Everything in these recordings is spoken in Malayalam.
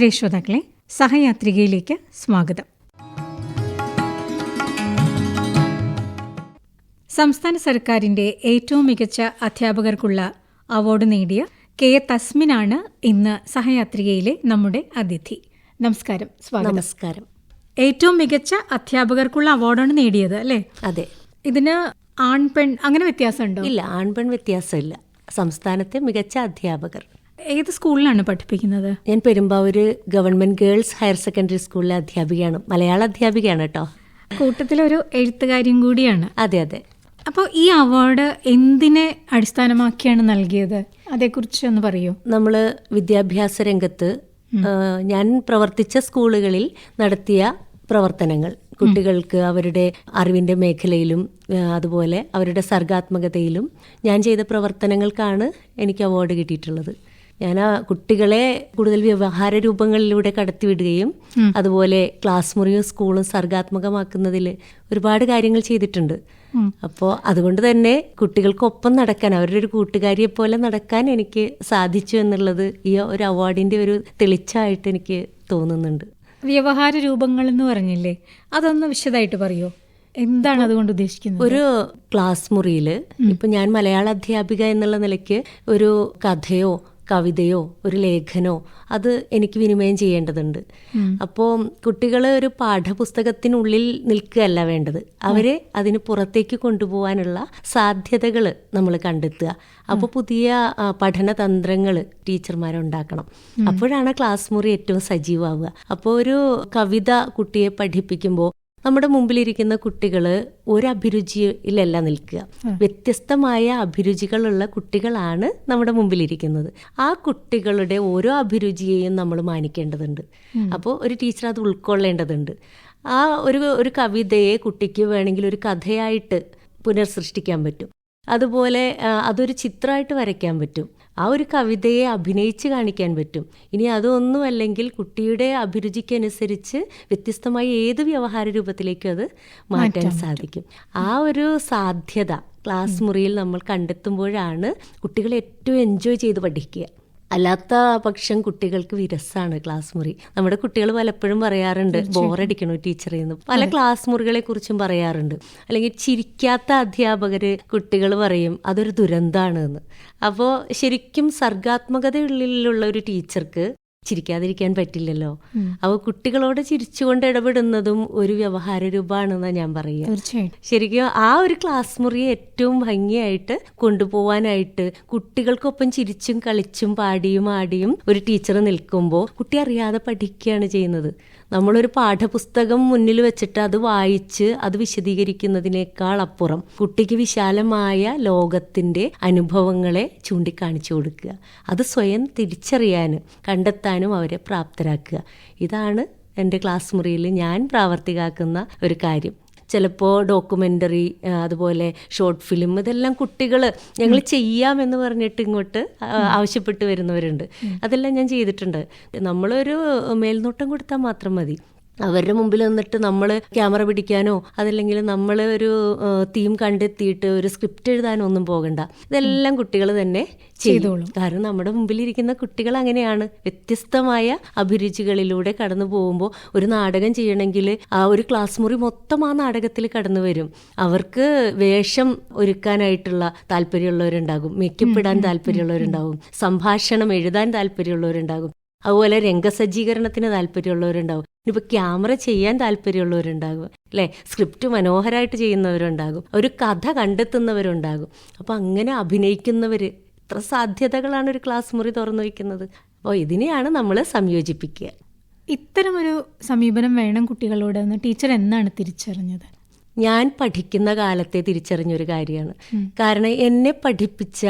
പ്രിയ ശ്രോതാക്കളെ സഹയാത്രികയിലേക്ക് സ്വാഗതം. സംസ്ഥാന സർക്കാരിന്റെ ഏറ്റവും മികച്ച അധ്യാപകർക്കുള്ള അവാർഡ് നേടിയ കെ. തസ്മിനാണ് ഇന്ന് സഹയാത്രികയിലെ നമ്മുടെ അതിഥി. നമസ്കാരം സ്വാഗതം. നമസ്കാരം. ഏറ്റവും മികച്ച അധ്യാപകർക്കുള്ള അവാർഡാണ് നേടിയത് അല്ലേ? അതെ. ഇതിന് ആൺ പെൺ അങ്ങനെ വ്യത്യാസമുണ്ടോ? ഇല്ല ആൺപെൺ വ്യത്യാസമില്ല. സംസ്ഥാനത്തെ മികച്ച അധ്യാപകർ. ഏത് സ്കൂളിലാണ് പഠിപ്പിക്കുന്നത്? ഞാൻ Perumbavoor government girls higher secondary സ്കൂളിലെ അധ്യാപികയാണ്. മലയാള അധ്യാപികയാണ് കേട്ടോ. കൂട്ടത്തിലൊരു എഴുത്തുകാരിയും കൂടിയാണ്. അതെ അതെ. അപ്പോൾ ഈ അവാർഡ് എന്തിനെ അടിസ്ഥാനമാക്കിയാണ് നൽകിയത്? അതേക്കുറിച്ച് ഒന്ന് പറയൂ. നമ്മൾ വിദ്യാഭ്യാസ രംഗത്ത് ഞാൻ പ്രവർത്തിച്ച സ്കൂളുകളിൽ നടത്തിയ പ്രവർത്തനങ്ങൾ. കുട്ടികൾക്ക് അവരുടെ അറിവിന്റെ മേഖലയിലും അതുപോലെ അവരുടെ സർഗാത്മകതയിലും ഞാൻ ചെയ്ത പ്രവർത്തനങ്ങൾക്കാണ് എനിക്ക് അവാർഡ് കിട്ടിയിട്ടുള്ളത്. ഞാൻ ആ കുട്ടികളെ കൂടുതൽ വ്യവഹാര രൂപങ്ങളിലൂടെ കടത്തിവിടുകയും അതുപോലെ ക്ലാസ് മുറിയും സ്കൂളും സർഗാത്മകമാക്കുന്നതിൽ ഒരുപാട് കാര്യങ്ങൾ ചെയ്തിട്ടുണ്ട്. അപ്പോൾ അതുകൊണ്ട് തന്നെ കുട്ടികൾക്കൊപ്പം നടക്കാൻ അവരുടെ ഒരു കൂട്ടുകാരിയെ പോലെ നടക്കാൻ എനിക്ക് സാധിച്ചു എന്നുള്ളത് ഈ ഒരു അവാർഡിന്റെ ഒരു തെളിച്ചായിട്ട് എനിക്ക് തോന്നുന്നുണ്ട്. വ്യവഹാര രൂപങ്ങൾ എന്ന് പറഞ്ഞില്ലേ അതൊന്ന് വിശദമായിട്ട് പറയോ? എന്താണ് അതുകൊണ്ട് ഉദ്ദേശിക്കുന്നത്? ഒരു ക്ലാസ് മുറിയിൽ ഇപ്പൊ ഞാൻ മലയാള അധ്യാപിക എന്നുള്ള നിലയ്ക്ക് ഒരു കഥയോ കവിതയോ ഒരു ലേഖനോ അത് എനിക്ക് വിനിമയം ചെയ്യേണ്ടതുണ്ട്. അപ്പോൾ കുട്ടികൾ ഒരു പാഠപുസ്തകത്തിനുള്ളിൽ നിൽക്കുകയല്ല വേണ്ടത്. അവരെ അതിന് പുറത്തേക്ക് കൊണ്ടുപോകാനുള്ള സാധ്യതകൾ നമ്മൾ കണ്ടെത്തുക. അപ്പോൾ പുതിയ പഠന തന്ത്രങ്ങൾ ടീച്ചർമാരുണ്ടാക്കണം. അപ്പോഴാണ് ക്ലാസ് മുറി ഏറ്റവും സജീവമാവുക അപ്പോൾ ഒരു കവിത കുട്ടിയെ പഠിപ്പിക്കുമ്പോൾ നമ്മുടെ മുമ്പിലിരിക്കുന്ന കുട്ടികൾ ഒരു അഭിരുചിയിലല്ല നിൽക്കുക വ്യത്യസ്തമായ അഭിരുചികളുള്ള കുട്ടികളാണ് നമ്മുടെ മുമ്പിലിരിക്കുന്നത്. ആ കുട്ടികളുടെ ഓരോ അഭിരുചിയെയും നമ്മൾ മാനിക്കേണ്ടതുണ്ട്. അപ്പോൾ ഒരു ടീച്ചർ അത് ഉൾക്കൊള്ളേണ്ടതുണ്ട്. ആ ഒരു ഒരു കവിതയെ കുട്ടിക്ക് വേണമെങ്കിൽ ഒരു കഥയായിട്ട് പുനർസൃഷ്ടിക്കാൻ പറ്റും. അതുപോലെ അതൊരു ചിത്രമായിട്ട് വരയ്ക്കാൻ പറ്റും. ആ ഒരു കവിതയെ അഭിനയിച്ച് കാണിക്കാൻ പറ്റും. ഇനി അതൊന്നും അല്ലെങ്കിൽ കുട്ടിയുടെ അഭിരുചിക്കനുസരിച്ച് വ്യത്യസ്തമായ ഏത് വ്യവഹാര രൂപത്തിലേക്കും അത് മാറ്റാൻ സാധിക്കും. ആ ഒരു സാധ്യത ക്ലാസ് മുറിയിൽ നമ്മൾ കണ്ടെത്തുമ്പോഴാണ് കുട്ടികൾ ഏറ്റവും എൻജോയ് ചെയ്ത് പഠിക്കുക. അല്ലാത്ത പക്ഷം കുട്ടികൾക്ക് വിരസാണ് ക്ലാസ് മുറി. നമ്മുടെ കുട്ടികൾ പലപ്പോഴും പറയാറുണ്ട് ബോറടിക്കണു ടീച്ചറിൽ നിന്ന് പല ക്ലാസ് മുറികളെ കുറിച്ചും പറയാറുണ്ട്. അല്ലെങ്കിൽ ചിരിക്കാത്ത അധ്യാപകര് കുട്ടികൾ പറയും അതൊരു ദുരന്താണ് എന്ന്. അപ്പോൾ ശരിക്കും സർഗാത്മകതയുള്ളിലുള്ള ഒരു ടീച്ചർക്ക് ചിരിക്കാതിരിക്കാൻ പറ്റില്ലല്ലോ. അപ്പോൾ കുട്ടികളോട് ചിരിച്ചുകൊണ്ട് ഇടപെടുന്നതും ഒരു വ്യവഹാര രൂപമാണെന്നാണ് ഞാൻ പറയുക. തീർച്ചയായിട്ടും ശരിക്കും ആ ഒരു ക്ലാസ് മുറിയെ ഏറ്റവും ഭംഗിയായിട്ട് കൊണ്ടുപോവാനായിട്ട് കുട്ടികൾക്കൊപ്പം ചിരിച്ചും കളിച്ചും പാടിയും ആടിയും ഒരു ടീച്ചർ നിൽക്കുമ്പോൾ കുട്ടി അറിയാതെ പഠിക്കുകയാണ് ചെയ്യുന്നത്. നമ്മളൊരു പാഠപുസ്തകം മുന്നിൽ വെച്ചിട്ട് അത് വായിച്ച് അത് വിശദീകരിക്കുന്നതിനേക്കാൾ അപ്പുറം കുട്ടിക്ക് വിശാലമായ ലോകത്തിന്റെ അനുഭവങ്ങളെ ചൂണ്ടിക്കാണിച്ചു കൊടുക്കുക. അത് സ്വയം തിരിച്ചറിയാനും കണ്ടെത്താനും അവരെ പ്രാപ്തരാക്കുക. ഇതാണ് എന്റെ ക്ലാസ് മുറിയിൽ ഞാൻ പ്രാവർത്തികാക്കുന്ന ഒരു കാര്യം. ചിലപ്പോൾ ഡോക്യുമെന്ററി അതുപോലെ ഷോർട്ട് ഫിലിം ഇതെല്ലാം കുട്ടികൾ ഞങ്ങൾ ചെയ്യാമെന്ന് പറഞ്ഞിട്ട് ഇങ്ങോട്ട് ആവശ്യപ്പെട്ട് വരുന്നവരുണ്ട്. അതെല്ലാം ഞാൻ ചെയ്തിട്ടുണ്ട്. നമ്മളൊരു മേൽനോട്ടം കൊടുത്താൽ മാത്രം മതി. അവരുടെ മുമ്പിൽ നിന്നിട്ട് നമ്മൾ ക്യാമറ പിടിക്കാനോ അതല്ലെങ്കിൽ നമ്മൾ ഒരു തീം കണ്ടെത്തിയിട്ട് ഒരു സ്ക്രിപ്റ്റ് എഴുതാനോ ഒന്നും പോകണ്ട. ഇതെല്ലാം കുട്ടികൾ തന്നെ ചെയ്തോളും. കാരണം നമ്മുടെ മുമ്പിലിരിക്കുന്ന കുട്ടികൾ അങ്ങനെയാണ്. വ്യത്യസ്തമായ അഭിരുചികളിലൂടെ കടന്നു പോകുമ്പോൾ ഒരു നാടകം ചെയ്യണമെങ്കിൽ ആ ഒരു ക്ലാസ് മുറി മൊത്തം ആ നാടകത്തിൽ കടന്നു വരും. അവർക്ക് വേഷം ഒരുക്കാനായിട്ടുള്ള താല്പര്യമുള്ളവരുണ്ടാകും. മേക്കപ്പ് ഇടാൻ താല്പര്യമുള്ളവരുണ്ടാകും. സംഭാഷണം എഴുതാൻ താല്പര്യമുള്ളവരുണ്ടാകും. അതുപോലെ രംഗസജ്ജീകരണത്തിന് താല്പര്യമുള്ളവരുണ്ടാവും ഇനിയിപ്പോൾ ക്യാമറ ചെയ്യാൻ താല്പര്യമുള്ളവരുണ്ടാകും അല്ലേ? സ്ക്രിപ്റ്റ് മനോഹരമായിട്ട് ചെയ്യുന്നവരുണ്ടാകും ഒരു കഥ കണ്ടെത്തുന്നവരുണ്ടാകും. അപ്പോൾ അങ്ങനെ അഭിനയിക്കുന്നവർ എത്ര സാധ്യതകളാണ് ഒരു ക്ലാസ് മുറി തുറന്നു വയ്ക്കുന്നത്. അപ്പോൾ ഇതിനെയാണ് നമ്മൾ സംയോജിപ്പിക്കുക. ഇത്തരമൊരു സമീപനം വേണം കുട്ടികളോട് എന്ന് ടീച്ചർ എന്നാണ് തിരിച്ചറിഞ്ഞത്? ഞാൻ പഠിക്കുന്ന കാലത്തെ തിരിച്ചറിഞ്ഞൊരു കാര്യമാണ്. കാരണം എന്നെ പഠിപ്പിച്ച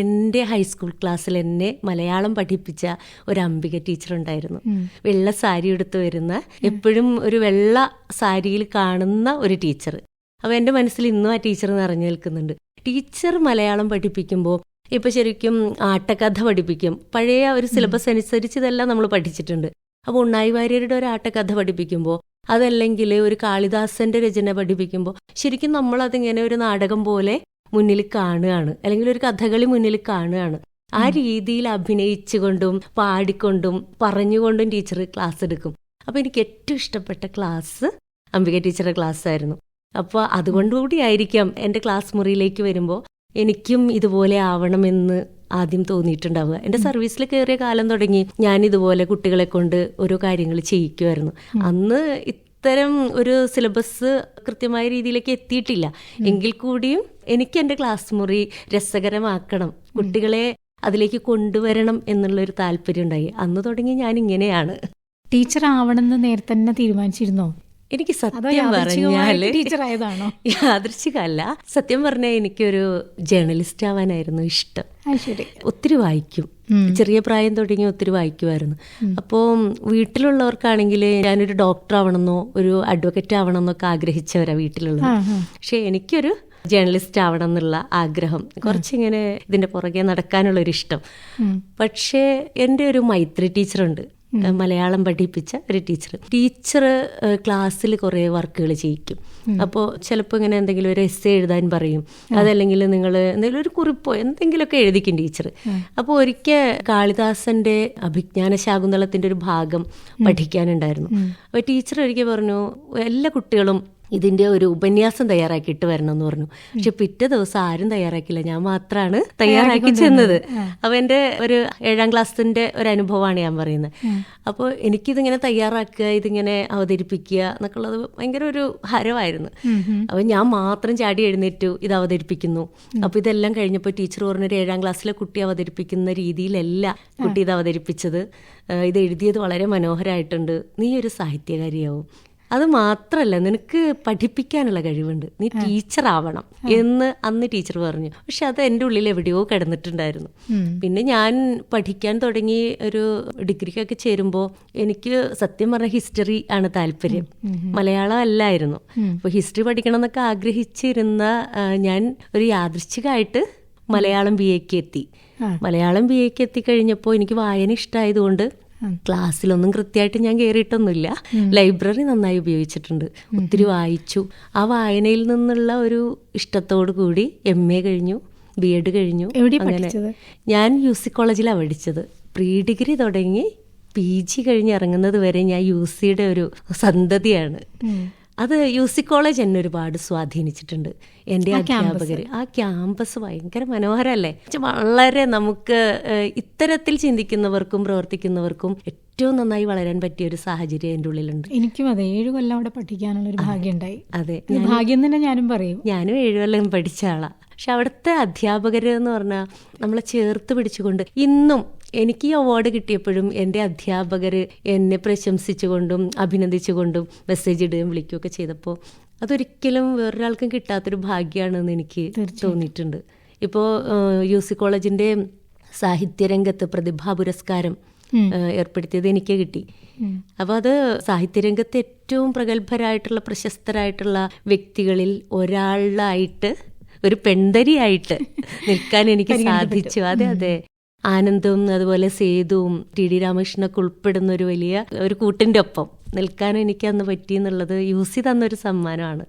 എന്റെ ഹൈസ്കൂൾ ക്ലാസ്സിൽ എന്നെ മലയാളം പഠിപ്പിച്ച ഒരു അംബിക ടീച്ചർ ഉണ്ടായിരുന്നു. വെള്ള സാരി എടുത്ത് വരുന്ന എപ്പോഴും ഒരു വെള്ള സാരിയിൽ കാണുന്ന ഒരു ടീച്ചർ അപ്പോൾ എന്റെ മനസ്സിൽ ഇന്നും ആ ടീച്ചർ നിറഞ്ഞു നിൽക്കുന്നുണ്ട്. ടീച്ചർ മലയാളം പഠിപ്പിക്കുമ്പോൾ ഇപ്പൊ ശരിക്കും ആട്ടക്കഥ പഠിപ്പിക്കും. പഴയ ഒരു സിലബസ് അനുസരിച്ച് ഇതെല്ലാം നമ്മൾ പഠിച്ചിട്ടുണ്ട്. അപ്പോൾ ഉണ്ണായി വാര്യരുടെ ഒരു ആട്ടക്കഥ പഠിപ്പിക്കുമ്പോൾ അതല്ലെങ്കിൽ ഒരു കാളിദാസന്റെ രചന പഠിപ്പിക്കുമ്പോൾ ശരിക്കും നമ്മൾ അതിങ്ങനെ ഒരു നാടകം പോലെ മുന്നിൽ കാണുകയാണ്. അല്ലെങ്കിൽ ഒരു കഥകളി മുന്നിൽ കാണുകയാണ്. ആ രീതിയിൽ അഭിനയിച്ചുകൊണ്ടും പാടിക്കൊണ്ടും പറഞ്ഞുകൊണ്ടും ടീച്ചർ ക്ലാസ് എടുക്കും. അപ്പോൾ എനിക്ക് ഏറ്റവും ഇഷ്ടപ്പെട്ട ക്ലാസ് അംബിക ടീച്ചറുടെ ക്ലാസ് ആയിരുന്നു. അപ്പോൾ അതുകൊണ്ടുകൂടി ആയിരിക്കാം എന്റെ ക്ലാസ് മുറിയിലേക്ക് വരുമ്പോൾ എനിക്കും ഇതുപോലെ ആവണമെന്ന് ആദ്യം തോന്നിയിട്ടുണ്ടാവുക. എന്റെ സർവീസിൽ കയറിയ കാലം തുടങ്ങി ഞാൻ ഇതുപോലെ കുട്ടികളെ കൊണ്ട് ഓരോ കാര്യങ്ങൾ ചെയ്യിക്കുമായിരുന്നു അന്ന് ഇത്തരം ഒരു സിലബസ് കൃത്യമായ രീതിയിലേക്ക് എത്തിയിട്ടില്ല. എങ്കിൽ കൂടിയും എനിക്ക് എന്റെ ക്ലാസ് മുറി രസകരമാക്കണം. കുട്ടികളെ അതിലേക്ക് കൊണ്ടുവരണം എന്നുള്ളൊരു താല്പര്യം ഉണ്ടായി. അന്ന് തുടങ്ങി ഞാൻ ഇങ്ങനെയാണ്. ടീച്ചർ ആവണമെന്ന് നേരത്തെ തന്നെ തീരുമാനിച്ചിരുന്നോ? എനിക്ക് സത്യം പറഞ്ഞാൽ ആയതാണോ യാദൃശികമല്ല സത്യം പറഞ്ഞാൽ എനിക്കൊരു ജേർണലിസ്റ്റ് ആവാനായിരുന്നു ഇഷ്ടം. ഒത്തിരി വായിക്കും. ചെറിയ പ്രായം തുടങ്ങി ഒത്തിരി വായിക്കുമായിരുന്നു. അപ്പോൾ വീട്ടിലുള്ളവർക്കാണെങ്കിൽ ഞാനൊരു ഡോക്ടർ ആവണമെന്നോ ഒരു അഡ്വക്കേറ്റ് ആവണമെന്നൊക്കെ ആഗ്രഹിച്ചവരാ വീട്ടിലുള്ളത്. പക്ഷേ എനിക്കൊരു ജേർണലിസ്റ്റ് ആവണം എന്നുള്ള ആഗ്രഹം കുറച്ചിങ്ങനെ ഇതിന്റെ പുറകെ നടക്കാനുള്ള ഒരു ഇഷ്ടം പക്ഷേ എന്റെ ഒരു മൈത്രി ടീച്ചറുണ്ട്. മലയാളം പഠിപ്പിച്ച ഒരു ടീച്ചർ. ടീച്ചർ ക്ലാസ്സിൽ കുറേ വർക്കുകൾ ചെയ്യിക്കും. അപ്പോൾ ചിലപ്പോൾ ഇങ്ങനെ എന്തെങ്കിലും ഒരു എസ് എഴുതാൻ പറയും. അതല്ലെങ്കിൽ നിങ്ങൾ എന്തെങ്കിലും ഒരു കുറിപ്പോ എന്തെങ്കിലുമൊക്കെ എഴുതിക്കും ടീച്ചർ. അപ്പോൾ ഒരിക്കൽ കാളിദാസന്റെ അഭിജ്ഞാന ശാകുന്തളത്തിന്റെ ഒരു ഭാഗം പഠിക്കാനുണ്ടായിരുന്നു. അപ്പോൾ ടീച്ചർ ഒരിക്കൽ പറഞ്ഞു എല്ലാ കുട്ടികളും ഇതിന്റെ ഒരു ഉപന്യാസം തയ്യാറാക്കിയിട്ട് വരണം എന്ന് പറഞ്ഞു. പക്ഷെ പിറ്റേ ദിവസം ആരും തയ്യാറാക്കില്ല ഞാൻ മാത്രമാണ് തയ്യാറാക്കി ചെന്നത്. അപ്പൊ എന്റെ ഒരു ഏഴാം ക്ലാസ്സിന്റെ ഒരു അനുഭവമാണ് ഞാൻ പറയുന്നത്. അപ്പോൾ എനിക്കിതിങ്ങനെ തയ്യാറാക്കുക ഇതിങ്ങനെ അവതരിപ്പിക്കുക എന്നൊക്കെ ഉള്ളത് ഭയങ്കര ഒരു ഹരമായിരുന്നു. അപ്പൊ ഞാൻ മാത്രം ചാടി എഴുന്നേറ്റു ഇത് അവതരിപ്പിക്കുന്നു. അപ്പൊ ഇതെല്ലാം കഴിഞ്ഞപ്പോൾ ടീച്ചർ പറഞ്ഞൊരു ഏഴാം ക്ലാസ്സിലെ കുട്ടി അവതരിപ്പിക്കുന്ന രീതിയിലല്ല കുട്ടി ഇത് അവതരിപ്പിച്ചത്. ഇത് എഴുതിയത് വളരെ മനോഹരമായിട്ടുണ്ട് നീ ഒരു സാഹിത്യകാരിയാവും. അത് മാത്രല്ല നിനക്ക് പഠിപ്പിക്കാനുള്ള കഴിവുണ്ട്. നീ ടീച്ചർ ആവണം എന്ന് അന്ന് ടീച്ചർ പറഞ്ഞു. പക്ഷെ അത് എന്റെ ഉള്ളിൽ എവിടെയോ കിടന്നിട്ടുണ്ടായിരുന്നു. പിന്നെ ഞാൻ പഠിക്കാൻ തുടങ്ങി ഒരു ഡിഗ്രിക്കൊക്കെ ചേരുമ്പോൾ എനിക്ക് സത്യം പറഞ്ഞ ഹിസ്റ്ററി ആണ് താല്പര്യം. മലയാളം അല്ലായിരുന്നു. അപ്പോൾ ഹിസ്റ്ററി പഠിക്കണം എന്നൊക്കെ ആഗ്രഹിച്ചിരുന്ന ഞാൻ ഒരു യാദൃശ്ചികമായിട്ട് മലയാളം ബി എക്ക് എത്തി. മലയാളം ബി എക്ക് എത്തിക്കഴിഞ്ഞപ്പോൾ എനിക്ക് വായന ഇഷ്ടമായതുകൊണ്ട് ക്ലാസ്സിലൊന്നും കൃത്യമായിട്ട് ഞാൻ കയറിയിട്ടൊന്നുമില്ല ലൈബ്രറി നന്നായി ഉപയോഗിച്ചിട്ടുണ്ട്. ഒത്തിരി വായിച്ചു. ആ വായനയിൽ നിന്നുള്ള ഒരു ഇഷ്ടത്തോടു കൂടി എം എ കഴിഞ്ഞു ബി എഡ് കഴിഞ്ഞു. അങ്ങനെ ഞാൻ യു സി കോളേജിലാണ് പഠിച്ചത്. പ്രീ ഡിഗ്രി തുടങ്ങി പി ജി കഴിഞ്ഞ് ഇറങ്ങുന്നത് വരെ ഞാൻ യു സിയുടെ ഒരു സന്തതിയാണ്. അത് യു സി കോളേജ് എന്നെ ഒരുപാട് സ്വാധീനിച്ചിട്ടുണ്ട്. എന്റെ അധ്യാപകർ ആ ക്യാമ്പസ് ഭയങ്കര മനോഹരമല്ലേ? വളരെ നമുക്ക് ഇത്തരത്തിൽ ചിന്തിക്കുന്നവർക്കും പ്രവർത്തിക്കുന്നവർക്കും ഏറ്റവും നന്നായി വളരാൻ പറ്റിയ ഒരു സാഹചര്യം എന്റെ ഉള്ളിലുണ്ട്. എനിക്കും അതെ. ഏഴ് കൊല്ലം അവിടെ പഠിക്കാനുള്ള ഒരു ഭാഗ്യം ഉണ്ടായി അതെ. ഭാഗ്യം തന്നെ ഞാനും പറയും. ഞാനും ഏഴ് കൊല്ലം പഠിച്ച ആളാണ് പക്ഷെ അവിടുത്തെ അധ്യാപകർ എന്ന് പറഞ്ഞാൽ നമ്മളെ ചേർത്ത് പിടിച്ചുകൊണ്ട് ഇന്നും എനിക്ക് ഈ അവാർഡ് കിട്ടിയപ്പോഴും എന്റെ അധ്യാപകർ എന്നെ പ്രശംസിച്ചുകൊണ്ടും അഭിനന്ദിച്ചുകൊണ്ടും മെസ്സേജ് ഇടുകയും വിളിക്കുകയൊക്കെ ചെയ്തപ്പോൾ അതൊരിക്കലും വേറൊരാൾക്കും കിട്ടാത്തൊരു ഭാഗ്യമാണെന്ന് എനിക്ക് തോന്നിയിട്ടുണ്ട്. ഇപ്പോൾ യു സി കോളേജിന്റെ സാഹിത്യരംഗത്ത് പ്രതിഭാ പുരസ്കാരം ഏർപ്പെടുത്തിയത് എനിക്ക് കിട്ടി. അപ്പോൾ അത് സാഹിത്യരംഗത്ത് ഏറ്റവും പ്രഗത്ഭരായിട്ടുള്ള പ്രശസ്തരായിട്ടുള്ള വ്യക്തികളിൽ ഒരാളായിട്ട് ഒരു പെൺതരിയായിട്ട് നിൽക്കാൻ എനിക്ക് സാധിച്ചു. അതെ അതെ. ആനന്ദവും അതുപോലെ സേതുവും ടി ഡി രാമകൃഷ്ണനൊക്കെ ഉൾപ്പെടുന്ന ഒരു വലിയ ഒരു കൂട്ടിന്റെ ഒപ്പം. നിൽക്കാൻ എനിക്ക് അന്ന് പറ്റി എന്നുള്ളത് യൂസി തന്നൊരു സമ്മാനമാണ്.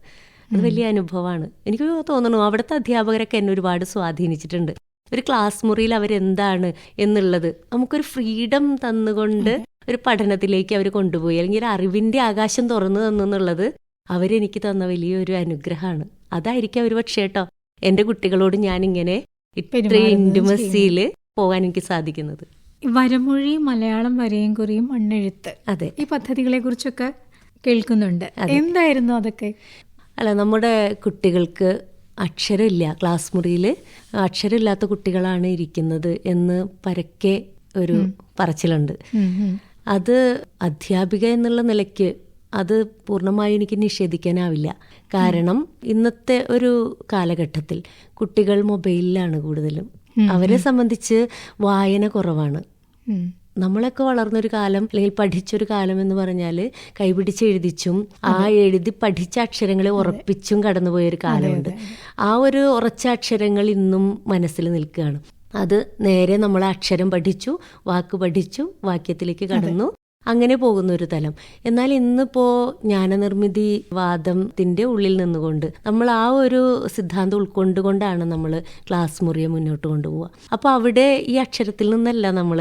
അത് വലിയ അനുഭവമാണ്. എനിക്ക് തോന്നുന്നു അവിടുത്തെ അധ്യാപകരൊക്കെ എന്നെ ഒരുപാട് സ്വാധീനിച്ചിട്ടുണ്ട്. ഒരു ക്ലാസ് മുറിയിൽ അവരെന്താണ് എന്നുള്ളത് നമുക്കൊരു ഫ്രീഡം തന്നുകൊണ്ട് ഒരു പഠനത്തിലേക്ക് അവർ കൊണ്ടുപോയി. അല്ലെങ്കിൽ ഒരു അറിവിന്റെ ആകാശം തുറന്നു തന്നു എന്നുള്ളത് അവരെനിക്ക് തന്ന വലിയൊരു അനുഗ്രഹമാണ്. അതായിരിക്കും അവർ പക്ഷേ കേട്ടോ എന്റെ കുട്ടികളോട് ഞാനിങ്ങനെ ഇപ്പം പെരുമാറുന്നത് ഇന്റിമസിയിൽ പോകാൻ എനിക്ക് സാധിക്കുന്നത്. വരമൊഴി മലയാളം വരയും കുറിയും മണ്ണെഴുത്ത് അതെ. ഈ പദ്ധതികളെ കുറിച്ചൊക്കെ കേൾക്കുന്നുണ്ട്. എന്തായിരുന്നു അതൊക്കെ? അല്ല നമ്മുടെ കുട്ടികൾക്ക് അക്ഷരമില്ല. ക്ലാസ് മുറിയിൽ അക്ഷരമില്ലാത്ത കുട്ടികളാണ് ഇരിക്കുന്നത് എന്ന് പരക്കെ ഒരു പറച്ചിലുണ്ട്. അത് അധ്യാപിക എന്നുള്ള നിലയ്ക്ക് അത് പൂർണമായും എനിക്ക് നിഷേധിക്കാനാവില്ല. കാരണം ഇന്നത്തെ ഒരു കാലഘട്ടത്തിൽ കുട്ടികൾ മൊബൈലിലാണ് കൂടുതലും അവരെ സംബന്ധിച്ച് വായന കുറവാണ്. നമ്മളൊക്കെ വളർന്നൊരു കാലം അല്ലെങ്കിൽ പഠിച്ചൊരു കാലം എന്ന് പറഞ്ഞാൽ കൈപിടിച്ച് എഴുതിച്ചും ആ എഴുതി പഠിച്ച അക്ഷരങ്ങളെ ഉറപ്പിച്ചും കടന്നുപോയൊരു കാലമുണ്ട്. ആ ഒരു ഉറച്ച അക്ഷരങ്ങൾ ഇന്നും മനസ്സിൽ നിൽക്കുകയാണ്. അത് നേരെ നമ്മൾ അക്ഷരം പഠിച്ചു വാക്ക് പഠിച്ചു വാക്യത്തിലേക്ക് കടന്നു. അങ്ങനെ പോകുന്ന ഒരു തലം. എന്നാൽ ഇന്നിപ്പോ ജ്ഞാനനിർമ്മിതി വാദത്തിന്റെ ഉള്ളിൽ നിന്നുകൊണ്ട് നമ്മൾ ആ ഒരു സിദ്ധാന്തം ഉൾക്കൊണ്ടുകൊണ്ടാണ് നമ്മൾ ക്ലാസ് മുറിയെ മുന്നോട്ട് കൊണ്ടുപോവുക. അപ്പോൾ അവിടെ ഈ അക്ഷരത്തിൽ നിന്നല്ല നമ്മൾ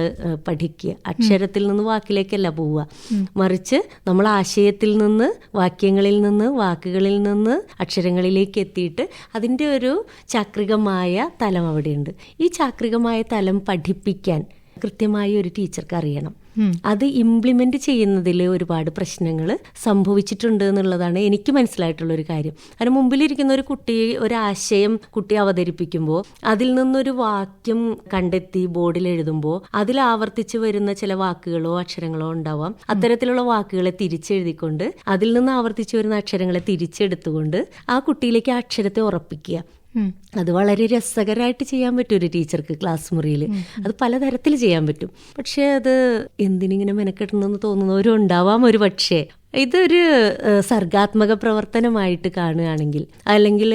പഠിക്കുക. അക്ഷരത്തിൽ നിന്ന് വാക്കിലേക്കല്ല പോവുക. മറിച്ച് നമ്മൾ ആശയത്തിൽ നിന്ന് വാക്യങ്ങളിൽ നിന്ന് വാക്കുകളിൽ നിന്ന് അക്ഷരങ്ങളിലേക്ക് എത്തിയിട്ട് അതിന്റെ ഒരു ചാക്രികമായ തലം അവിടെയുണ്ട്. ഈ ചാക്രികമായ തലം പഠിപ്പിക്കാൻ കൃത്യമായി ഒരു ടീച്ചർക്ക് അറിയണം. അത് ഇംപ്ലിമെന്റ് ചെയ്യുന്നതിൽ ഒരുപാട് പ്രശ്നങ്ങൾ സംഭവിച്ചിട്ടുണ്ട് എന്നുള്ളതാണ് എനിക്ക് മനസ്സിലായിട്ടുള്ള ഒരു കാര്യം. അതിന് മുമ്പിലിരിക്കുന്ന ഒരു കുട്ടി ഒരു ആശയം കുട്ടി അവതരിപ്പിക്കുമ്പോൾ അതിൽ നിന്നൊരു വാക്യം കണ്ടെത്തി ബോർഡിൽ എഴുതുമ്പോൾ അതിൽ ആവർത്തിച്ച് വരുന്ന ചില വാക്കുകളോ അക്ഷരങ്ങളോ ഉണ്ടാവാം. അത്തരത്തിലുള്ള വാക്കുകളെ തിരിച്ചെഴുതിക്കൊണ്ട് അതിൽ നിന്ന് ആവർത്തിച്ച് വരുന്ന അക്ഷരങ്ങളെ തിരിച്ചെടുത്തുകൊണ്ട് ആ കുട്ടിയിലേക്ക് ആ അക്ഷരത്തെ ഉറപ്പിക്കുക. അത് വളരെ രസകരമായിട്ട് ചെയ്യാൻ പറ്റും ഒരു ടീച്ചർക്ക് ക്ലാസ് മുറിയിൽ അത് പലതരത്തിൽ ചെയ്യാൻ പറ്റും. പക്ഷേ അത് എന്തിനിങ്ങനെ മെനക്കെട്ടണമെന്ന് തോന്നുന്നവരും ഉണ്ടാവാം ഒരു പക്ഷേ. ഇതൊരു സർഗാത്മക പ്രവർത്തനമായിട്ട് കാണുകയാണെങ്കിൽ അല്ലെങ്കിൽ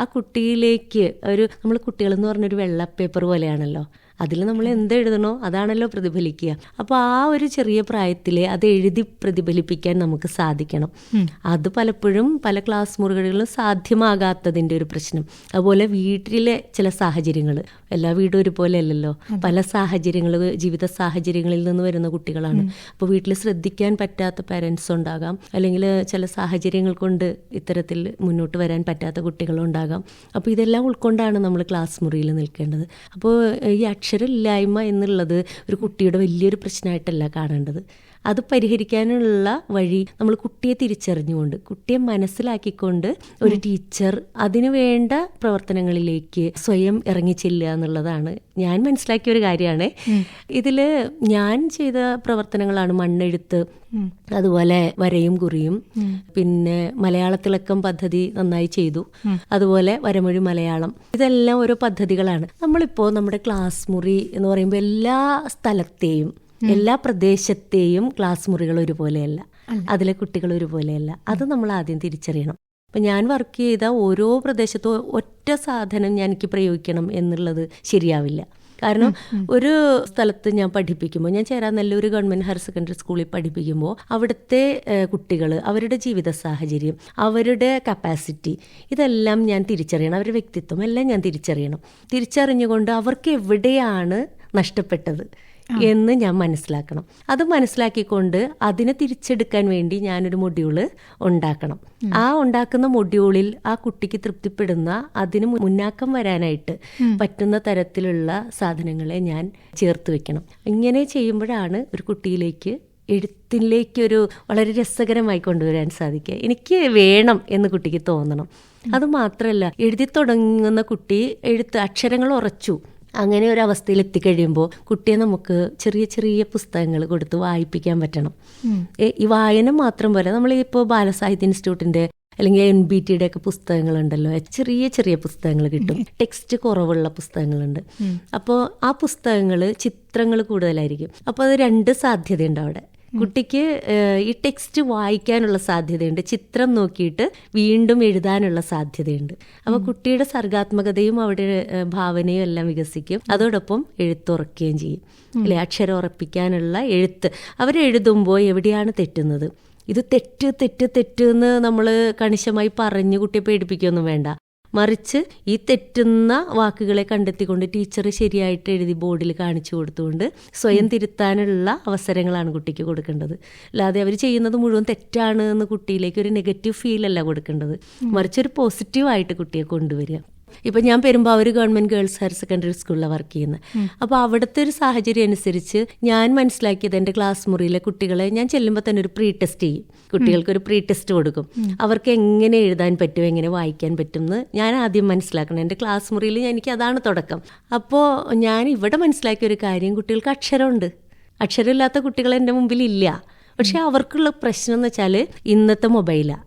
ആ കുട്ടിയിലേക്ക് ഒരു നമ്മൾ കുട്ടികളെന്ന് പറഞ്ഞൊരു വെള്ള പേപ്പർ പോലെയാണല്ലോ. അതിൽ നമ്മൾ എന്ത് എഴുതണോ അതാണല്ലോ പ്രതിഫലിക്കുക. അപ്പോൾ ആ ഒരു ചെറിയ പ്രായത്തിൽ അത് എഴുതി പ്രതിഫലിപ്പിക്കാൻ നമുക്ക് സാധിക്കണം. അത് പലപ്പോഴും പല ക്ലാസ് മുറികളിലും സാധ്യമാകാത്തതിന്റെ ഒരു പ്രശ്നം. അതുപോലെ വീട്ടിലെ ചില സാഹചര്യങ്ങൾ. എല്ലാ വീടും ഒരുപോലെ അല്ലല്ലോ. പല സാഹചര്യങ്ങൾ ജീവിത സാഹചര്യങ്ങളിൽ നിന്ന് വരുന്ന കുട്ടികളാണ്. അപ്പോൾ വീട്ടിൽ ശ്രദ്ധിക്കാൻ പറ്റാത്ത പാരൻസ് ഉണ്ടാകാം. അല്ലെങ്കിൽ ചില സാഹചര്യങ്ങൾ കൊണ്ട് ഇത്തരത്തിൽ മുന്നോട്ട് വരാൻ പറ്റാത്ത കുട്ടികളുണ്ടാകാം അപ്പോൾ ഇതെല്ലാം ഉൾക്കൊണ്ടാണ് നമ്മൾ ക്ലാസ് മുറിയിൽ നിൽക്കേണ്ടത്. അപ്പോൾ ഈ അക്ഷരമില്ലായ്മ എന്നുള്ളത് ഒരു കുട്ടിയുടെ വലിയൊരു പ്രശ്നമായിട്ടല്ല കാണേണ്ടത്. അത് പരിഹരിക്കാനുള്ള വഴി നമ്മൾ കുട്ടിയെ തിരിച്ചറിഞ്ഞുകൊണ്ട് കുട്ടിയെ മനസ്സിലാക്കിക്കൊണ്ട് ഒരു ടീച്ചർ അതിനു വേണ്ട പ്രവർത്തനങ്ങളിലേക്ക് സ്വയം ഇറങ്ങിച്ചെല്ലുക എന്നുള്ളതാണ് ഞാൻ മനസ്സിലാക്കിയ ഒരു കാര്യമാണ്. ഇതിൽ ഞാൻ ചെയ്ത പ്രവർത്തനങ്ങളാണ് മണ്ണെഴുത്ത് അതുപോലെ വരയും കുറിയും പിന്നെ മലയാളത്തിളക്കം പദ്ധതി നന്നായി ചെയ്തു അതുപോലെ വരമൊഴി മലയാളം. ഇതെല്ലാം ഓരോ പദ്ധതികളാണ്. നമ്മളിപ്പോൾ നമ്മുടെ ക്ലാസ് മുറി എന്ന് പറയുമ്പോൾ എല്ലാ സ്ഥലത്തെയും എല്ലാ പ്രദേശത്തെയും ക്ലാസ് മുറികൾ ഒരുപോലെയല്ല. അതിലെ കുട്ടികൾ ഒരുപോലെയല്ല. അത് നമ്മൾ ആദ്യം തിരിച്ചറിയണം. അപ്പം ഞാൻ വർക്ക് ചെയ്ത ഓരോ പ്രദേശത്തും ഒറ്റ സാധനം ഞാൻ എനിക്ക് പ്രയോഗിക്കണം എന്നുള്ളത് ശരിയാവില്ല. കാരണം ഒരു സ്ഥലത്ത് ഞാൻ പഠിപ്പിക്കുമ്പോൾ ഞാൻ ചേരാൻ നല്ലൊരു ഗവൺമെന്റ് ഹയർ സെക്കൻഡറി സ്കൂളിൽ പഠിപ്പിക്കുമ്പോൾ അവിടുത്തെ കുട്ടികൾ അവരുടെ ജീവിത സാഹചര്യം അവരുടെ കപ്പാസിറ്റി ഇതെല്ലാം ഞാൻ തിരിച്ചറിയണം. അവരുടെ വ്യക്തിത്വം എല്ലാം ഞാൻ തിരിച്ചറിയണം. തിരിച്ചറിഞ്ഞുകൊണ്ട് അവർക്ക് എവിടെയാണ് നഷ്ടപ്പെട്ടത്? എന്ന് ഞാൻ മനസ്സിലാക്കണം. അത് മനസ്സിലാക്കിക്കൊണ്ട് അതിനെ തിരിച്ചെടുക്കാൻ വേണ്ടി ഞാനൊരു മൊഡ്യൂൾ ഉണ്ടാക്കണം. ആ ഉണ്ടാക്കുന്ന മൊഡ്യൂളിൽ ആ കുട്ടിക്ക് തൃപ്തിപ്പെടുന്ന അതിന് മുന്നാക്കം വരാനായിട്ട് പറ്റുന്ന തരത്തിലുള്ള സാധനങ്ങളെ ഞാൻ ചേർത്ത് വെക്കണം. ഇങ്ങനെ ചെയ്യുമ്പോഴാണ് ഒരു കുട്ടിയിലേക്ക് എഴുത്തിലേക്ക് ഒരു വളരെ രസകരമായി കൊണ്ടുവരാൻ സാധിക്കുക. എനിക്ക് വേണം എന്ന് കുട്ടിക്ക് തോന്നണം. അത് മാത്രമല്ല എഴുതി തുടങ്ങുന്ന കുട്ടി എഴുത്ത് അക്ഷരങ്ങൾ ഉറച്ചു. അങ്ങനെ ഒരു അവസ്ഥയിൽ എത്തിക്കഴിയുമ്പോൾ കുട്ടിയെ നമുക്ക് ചെറിയ ചെറിയ പുസ്തകങ്ങൾ കൊടുത്ത് വായിപ്പിക്കാൻ പറ്റണം. ഈ വായന മാത്രം പോലെ നമ്മൾ ഇപ്പോൾ ബാലസാഹിത്യ ഇൻസ്റ്റിറ്റ്യൂട്ടിന്റെ അല്ലെങ്കിൽ എൻ ബി ടിയുടെ ഒക്കെ പുസ്തകങ്ങളുണ്ടല്ലോ. ചെറിയ ചെറിയ പുസ്തകങ്ങൾ കിട്ടും. ടെക്സ്റ്റ് കുറവുള്ള പുസ്തകങ്ങളുണ്ട്. അപ്പോൾ ആ പുസ്തകങ്ങൾ ചിത്രങ്ങൾ കൂടുതലായിരിക്കും. അപ്പോൾ അത് രണ്ട് സാധ്യതയുണ്ട് അവിടെ. കുട്ടിക്ക് ഈ ടെക്സ്റ്റ് വായിക്കാനുള്ള സാധ്യതയുണ്ട്. ചിത്രം നോക്കിയിട്ട് വീണ്ടും എഴുതാനുള്ള സാധ്യതയുണ്ട്. അപ്പോൾ കുട്ടിയുടെ സർഗാത്മകതയും അവിടെ ഭാവനയും എല്ലാം വികസിക്കും. അതോടൊപ്പം എഴുത്തുറക്കുകയും ചെയ്യും. അല്ലെ? അക്ഷരം ഉറപ്പിക്കാനുള്ള എഴുത്ത്. അവരെഴുതുമ്പോൾ എവിടെയാണ് തെറ്റുന്നത്? ഇത് തെറ്റ് തെറ്റ് തെറ്റ് എന്ന് നമ്മൾ കണിശമായി പറഞ്ഞ് കുട്ടിയെ പേടിപ്പിക്കുകയൊന്നും വേണ്ട. മറിച്ച് ഈ തെറ്റുന്ന വാക്കുകളെ കണ്ടെത്തിക്കൊണ്ട് ടീച്ചർ ശരിയായിട്ട് എഴുതി ബോർഡിൽ കാണിച്ചു കൊടുത്തുകൊണ്ട് സ്വയം തിരുത്താനുള്ള അവസരങ്ങളാണ് കുട്ടിക്ക് കൊടുക്കേണ്ടത്. അല്ലാതെ അവർ ചെയ്യുന്നത് മുഴുവൻ തെറ്റാണ് എന്ന് കുട്ടിയിലേക്ക് ഒരു നെഗറ്റീവ് ഫീൽ അല്ല കൊടുക്കേണ്ടത്. മറിച്ച് ഒരു പോസിറ്റീവായിട്ട് കുട്ടിയെ കൊണ്ടുവരിക. ഇപ്പം ഞാൻ Perumbavoor government girls higher secondary സ്കൂളിലാണ് വർക്ക് ചെയ്യുന്നത് അപ്പോൾ അവിടുത്തെ ഒരു സാഹചര്യം അനുസരിച്ച് ഞാൻ മനസ്സിലാക്കിയത് എന്റെ ക്ലാസ് മുറിയിലെ കുട്ടികളെ ഞാൻ ചെല്ലുമ്പോൾ തന്നെ ഒരു പ്രീ ടെസ്റ്റ് ചെയ്യും. കുട്ടികൾക്ക് ഒരു പ്രീ ടെസ്റ്റ് കൊടുക്കും. അവർക്ക് എങ്ങനെ എഴുതാൻ പറ്റും എങ്ങനെ വായിക്കാൻ പറ്റും എന്ന് ഞാൻ ആദ്യം മനസ്സിലാക്കണം. എന്റെ ക്ലാസ് മുറിയിൽ എനിക്ക് അതാണ് തുടക്കം. അപ്പോൾ ഞാൻ ഇവിടെ മനസ്സിലാക്കിയ ഒരു കാര്യം കുട്ടികൾക്ക് അക്ഷരമുണ്ട്. അക്ഷരമില്ലാത്ത കുട്ടികൾ എന്റെ മുമ്പിൽ ഇല്ല പക്ഷെ അവർക്കുള്ള പ്രശ്നം എന്ന് വെച്ചാൽ ഇന്നത്തെ മൊബൈലാണ്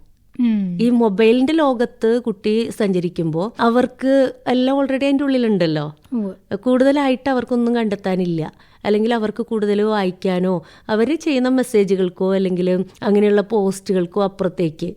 ഈ മൊബൈലിന്റെ ലോകത്ത് കുട്ടി സഞ്ചരിക്കുമ്പോൾ അവർക്ക് എല്ലാം ഓൾറെഡി അതിന്റെ ഉള്ളിലുണ്ടല്ലോ. കൂടുതലായിട്ട് അവർക്കൊന്നും കണ്ടെത്താനില്ല. അല്ലെങ്കിൽ അവർക്ക് കൂടുതൽ വായിക്കാനോ അവർ ചെയ്യുന്ന മെസ്സേജുകൾക്കോ അല്ലെങ്കിൽ അങ്ങനെയുള്ള പോസ്റ്റുകൾക്കോ അപ്പുറത്തേക്ക്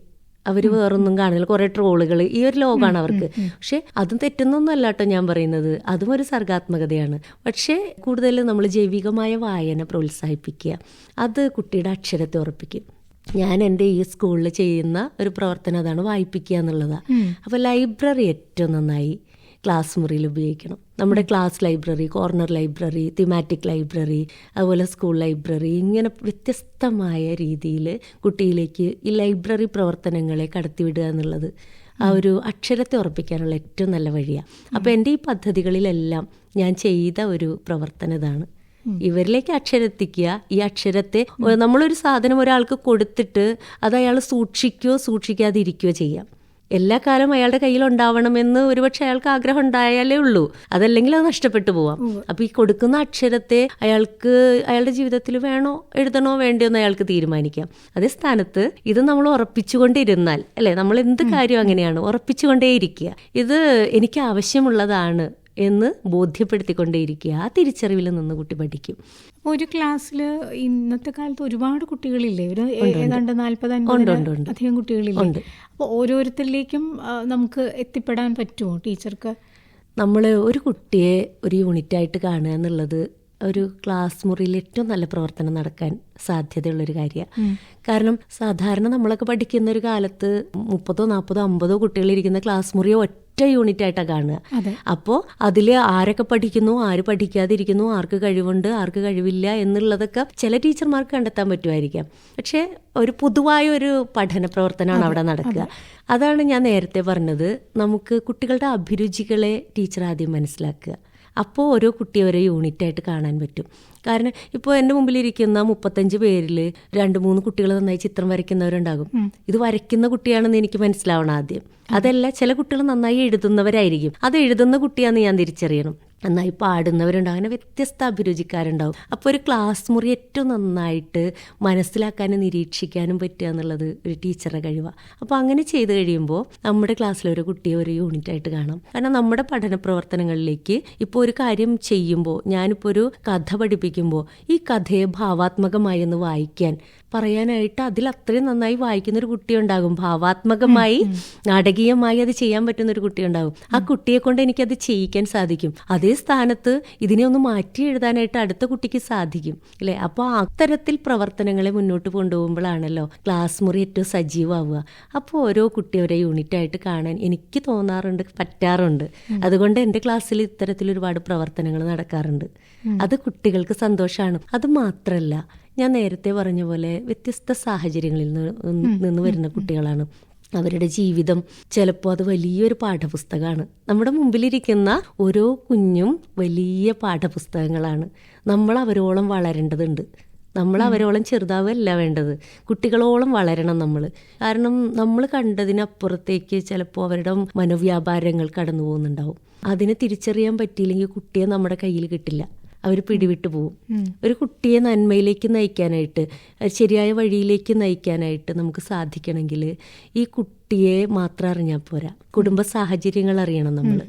അവർ വേറൊന്നും കാണില്ല കുറെ ട്രോളുകൾ ഈ ഒരു ലോകമാണ് അവർക്ക്. പക്ഷെ അതും തെറ്റുന്നൊന്നും അല്ല കേട്ടോ ഞാൻ പറയുന്നത്. അതും ഒരു സർഗാത്മകതയാണ്. പക്ഷേ കൂടുതൽ നമ്മൾ ജൈവികമായ വായന പ്രോത്സാഹിപ്പിക്കുക. അത് കുട്ടിയുടെ അക്ഷരത്തെ ഉറപ്പിക്കും. ഞാൻ എന്റെ ഈ സ്കൂളിൽ ചെയ്യുന്ന ഒരു പ്രവർത്തനം അതാണ് വായിപ്പിക്കുക എന്നുള്ളതാണ് അപ്പോൾ ലൈബ്രറി ഏറ്റവും നന്നായി ക്ലാസ് മുറിയിൽ ഉപയോഗിക്കണം. നമ്മുടെ class library corner library thematic library അതുപോലെ സ്കൂൾ ലൈബ്രറി ഇങ്ങനെ വ്യത്യസ്തമായ രീതിയിൽ കുട്ടിയിലേക്ക് ഈ ലൈബ്രറി പ്രവർത്തനങ്ങളെ കടത്തിവിടുക എന്നുള്ളത് ആ ഒരു അക്ഷരത്തെ ഉറപ്പിക്കാനുള്ള ഏറ്റവും നല്ല വഴിയാണ് അപ്പോൾ എന്റെ ഈ പദ്ധതികളിലെല്ലാം ഞാൻ ചെയ്ത ഒരു പ്രവർത്തനം ഇതാണ്. ഇവരിലേക്ക് അക്ഷരെത്തിക്കുക. ഈ അക്ഷരത്തെ നമ്മളൊരു സാധനം ഒരാൾക്ക് കൊടുത്തിട്ട് അത് അയാൾ സൂക്ഷിക്കുകയോ സൂക്ഷിക്കാതിരിക്കുകയോ ചെയ്യാം. എല്ലാ കാലം അയാളുടെ കയ്യിൽ ഉണ്ടാവണമെന്ന് ഒരുപക്ഷെ അയാൾക്ക് ആഗ്രഹം ഉണ്ടായാലേ ഉള്ളൂ. അതല്ലെങ്കിൽ അത് നഷ്ടപ്പെട്ടു പോവാം. അപ്പൊ ഈ കൊടുക്കുന്ന അക്ഷരത്തെ അയാൾക്ക് അയാളുടെ ജീവിതത്തിൽ വേണോ എഴുതണോ വേണ്ടോ എന്ന് അയാൾക്ക് തീരുമാനിക്കാം. അതേ സ്ഥാനത്ത് ഇത് നമ്മൾ ഉറപ്പിച്ചുകൊണ്ടിരുന്നാൽ അല്ലെ? നമ്മൾ എന്ത് കാര്യം അങ്ങനെയാണ് ഉറപ്പിച്ചുകൊണ്ടേയിരിക്കുക. ഇത് എനിക്ക് ആവശ്യമുള്ളതാണ്. എന്ന് ബോധ്യപ്പെടുത്തിക്കൊണ്ടേയിരിക്കുക. ആ തിരിച്ചറിവിൽ നിന്ന് കുട്ടി പഠിക്കും. ഒരു ക്ലാസ്സിൽ ഇന്നത്തെ കാലത്ത് ഒരുപാട് കുട്ടികളില്ലേ? ഒരു ഏതാണ്ട് ഉണ്ട്. അധികം കുട്ടികളില്ലേ? അപ്പോൾ ഓരോരുത്തരിലേക്കും നമുക്ക് എത്തിപ്പെടാൻ പറ്റുമോ ടീച്ചർക്ക്? നമ്മൾ ഒരു കുട്ടിയെ ഒരു യൂണിറ്റായിട്ട് കാണുക എന്നുള്ളത് ഒരു ക്ലാസ് മുറിയിൽ ഏറ്റവും നല്ല പ്രവർത്തനം നടക്കാൻ സാധ്യതയുള്ളൊരു കാര്യമാണ് കാരണം സാധാരണ നമ്മളൊക്കെ പഠിക്കുന്ന ഒരു കാലത്ത് മുപ്പതോ നാൽപ്പതോ അമ്പതോ കുട്ടികളിരിക്കുന്ന ക്ലാസ് മുറിയോ ഒറ്റ യൂണിറ്റ് ആയിട്ടാണ് കാണുക. അപ്പോൾ അതിൽ ആരൊക്കെ പഠിക്കുന്നു ആര് പഠിക്കാതിരിക്കുന്നു ആർക്ക് കഴിവുണ്ട് ആർക്ക് കഴിവില്ല എന്നുള്ളതൊക്കെ ചില ടീച്ചർമാർക്ക് കണ്ടെത്താൻ പറ്റുമായിരിക്കാം. പക്ഷേ ഒരു പൊതുവായ ഒരു പഠന പ്രവർത്തനമാണ് അവിടെ നടക്കുക. അതാണ് ഞാൻ നേരത്തെ പറഞ്ഞത്. നമുക്ക് കുട്ടികളുടെ അഭിരുചികളെ ടീച്ചർ ആദ്യം മനസ്സിലാക്കുക. അപ്പോൾ ഓരോ കുട്ടിയെ ഓരോ യൂണിറ്റായിട്ട് കാണാൻ പറ്റും. കാരണം ഇപ്പോൾ എന്റെ മുമ്പിലിരിക്കുന്ന മുപ്പത്തഞ്ച് പേരിൽ രണ്ട് മൂന്ന് കുട്ടികൾ നന്നായി ചിത്രം വരയ്ക്കുന്നവരുണ്ടാകും. ഇത് വരയ്ക്കുന്ന കുട്ടിയാണെന്ന് എനിക്ക് മനസ്സിലാവണം ആദ്യം. അതല്ല ചില കുട്ടികൾ നന്നായി എഴുതുന്നവരായിരിക്കും. അത് എഴുതുന്ന കുട്ടിയാണെന്ന് ഞാൻ തിരിച്ചറിയണം. നന്നായി പാടുന്നവരുണ്ടാവും അങ്ങനെ വ്യത്യസ്ത അഭിരുചിക്കാരുണ്ടാവും. അപ്പോൾ ഒരു ക്ലാസ് മുറി ഏറ്റവും നന്നായിട്ട് മനസ്സിലാക്കാനും നിരീക്ഷിക്കാനും പറ്റുക എന്നുള്ളത് ഒരു ടീച്ചറുടെ കഴിവാണ് അപ്പോൾ അങ്ങനെ ചെയ്ത് കഴിയുമ്പോൾ നമ്മുടെ ക്ലാസ്സിലെ ഒരു കുട്ടിയെ ഒരു യൂണിറ്റ് ആയിട്ട് കാണാം. കാരണം നമ്മുടെ പഠന പ്രവർത്തനങ്ങളിലേക്ക് ഇപ്പോൾ ഒരു കാര്യം ചെയ്യുമ്പോൾ ഞാനിപ്പോൾ ഒരു കഥ പഠിപ്പിക്കുമ്പോൾ ഈ കഥയെ ഭാവാത്മകമായി ഒന്ന് വായിക്കാൻ പറയാനായിട്ട് അതിൽ അത്രയും നന്നായി വായിക്കുന്ന ഒരു കുട്ടി ഉണ്ടാകും ഭാവാത്മകമായി നാടകീയമായി അത് ചെയ്യാൻ പറ്റുന്ന ഒരു കുട്ടി ഉണ്ടാകും ആ കുട്ടിയെ കൊണ്ട് എനിക്കത് ചെയ്യിക്കാൻ സാധിക്കും. അതേ സ്ഥാനത്ത് ഇതിനെ ഒന്ന് മാറ്റി എഴുതാനായിട്ട് അടുത്ത കുട്ടിക്ക് സാധിക്കും. അല്ലേ? അപ്പോൾ അത്തരത്തിൽ പ്രവർത്തനങ്ങളെ മുന്നോട്ട് കൊണ്ടുപോകുമ്പോഴാണല്ലോ ക്ലാസ് മുറി ഏറ്റവും സജീവമാവുക. അപ്പോൾ ഓരോ കുട്ടി ഒരേ യൂണിറ്റ് ആയിട്ട് കാണാൻ എനിക്ക് തോന്നാറുണ്ട് പറ്റാറുണ്ട്. അതുകൊണ്ട് എന്റെ ക്ലാസ്സിൽ ഇത്തരത്തിൽ ഒരുപാട് പ്രവർത്തനങ്ങൾ നടക്കാറുണ്ട്. അത് കുട്ടികൾക്ക് സന്തോഷമാണ്. അത് മാത്രമല്ല ഞാൻ നേരത്തെ പറഞ്ഞ പോലെ വ്യത്യസ്ത സാഹചര്യങ്ങളിൽ നിന്ന് വരുന്ന കുട്ടികളാണ്. അവരുടെ ജീവിതം ചിലപ്പോൾ അത് വലിയൊരു പാഠപുസ്തകമാണ്. നമ്മുടെ മുമ്പിലിരിക്കുന്ന ഓരോ കുഞ്ഞും വലിയ പാഠപുസ്തകങ്ങളാണ്. നമ്മൾ അവരോളം വളരേണ്ടതുണ്ട്. നമ്മൾ അവരോളം ചെറുതാവല്ല വേണ്ടത്. കുട്ടികളോളം വളരണം നമ്മൾ കാരണം നമ്മൾ കണ്ടതിനപ്പുറത്തേക്ക് ചിലപ്പോൾ അവരുടെ മനോവ്യാപാരങ്ങൾ കടന്നു പോകുന്നുണ്ടാവും അതിനെ തിരിച്ചറിയാൻ പറ്റിയില്ലെങ്കിൽ കുട്ടിയെ നമ്മുടെ കയ്യിൽ കിട്ടില്ല. അവർ പിടിവിട്ട് പോവും. ഒരു കുട്ടിയെ നന്മയിലേക്ക് നയിക്കാനായിട്ട് ശരിയായ വഴിയിലേക്ക് നയിക്കാനായിട്ട് നമുക്ക് സാധിക്കണമെങ്കിൽ ഈ കുട്ടിയെ മാത്രം അറിഞ്ഞാൽ പോരാ. കുടുംബ സാഹചര്യങ്ങൾ അറിയണം നമ്മൾ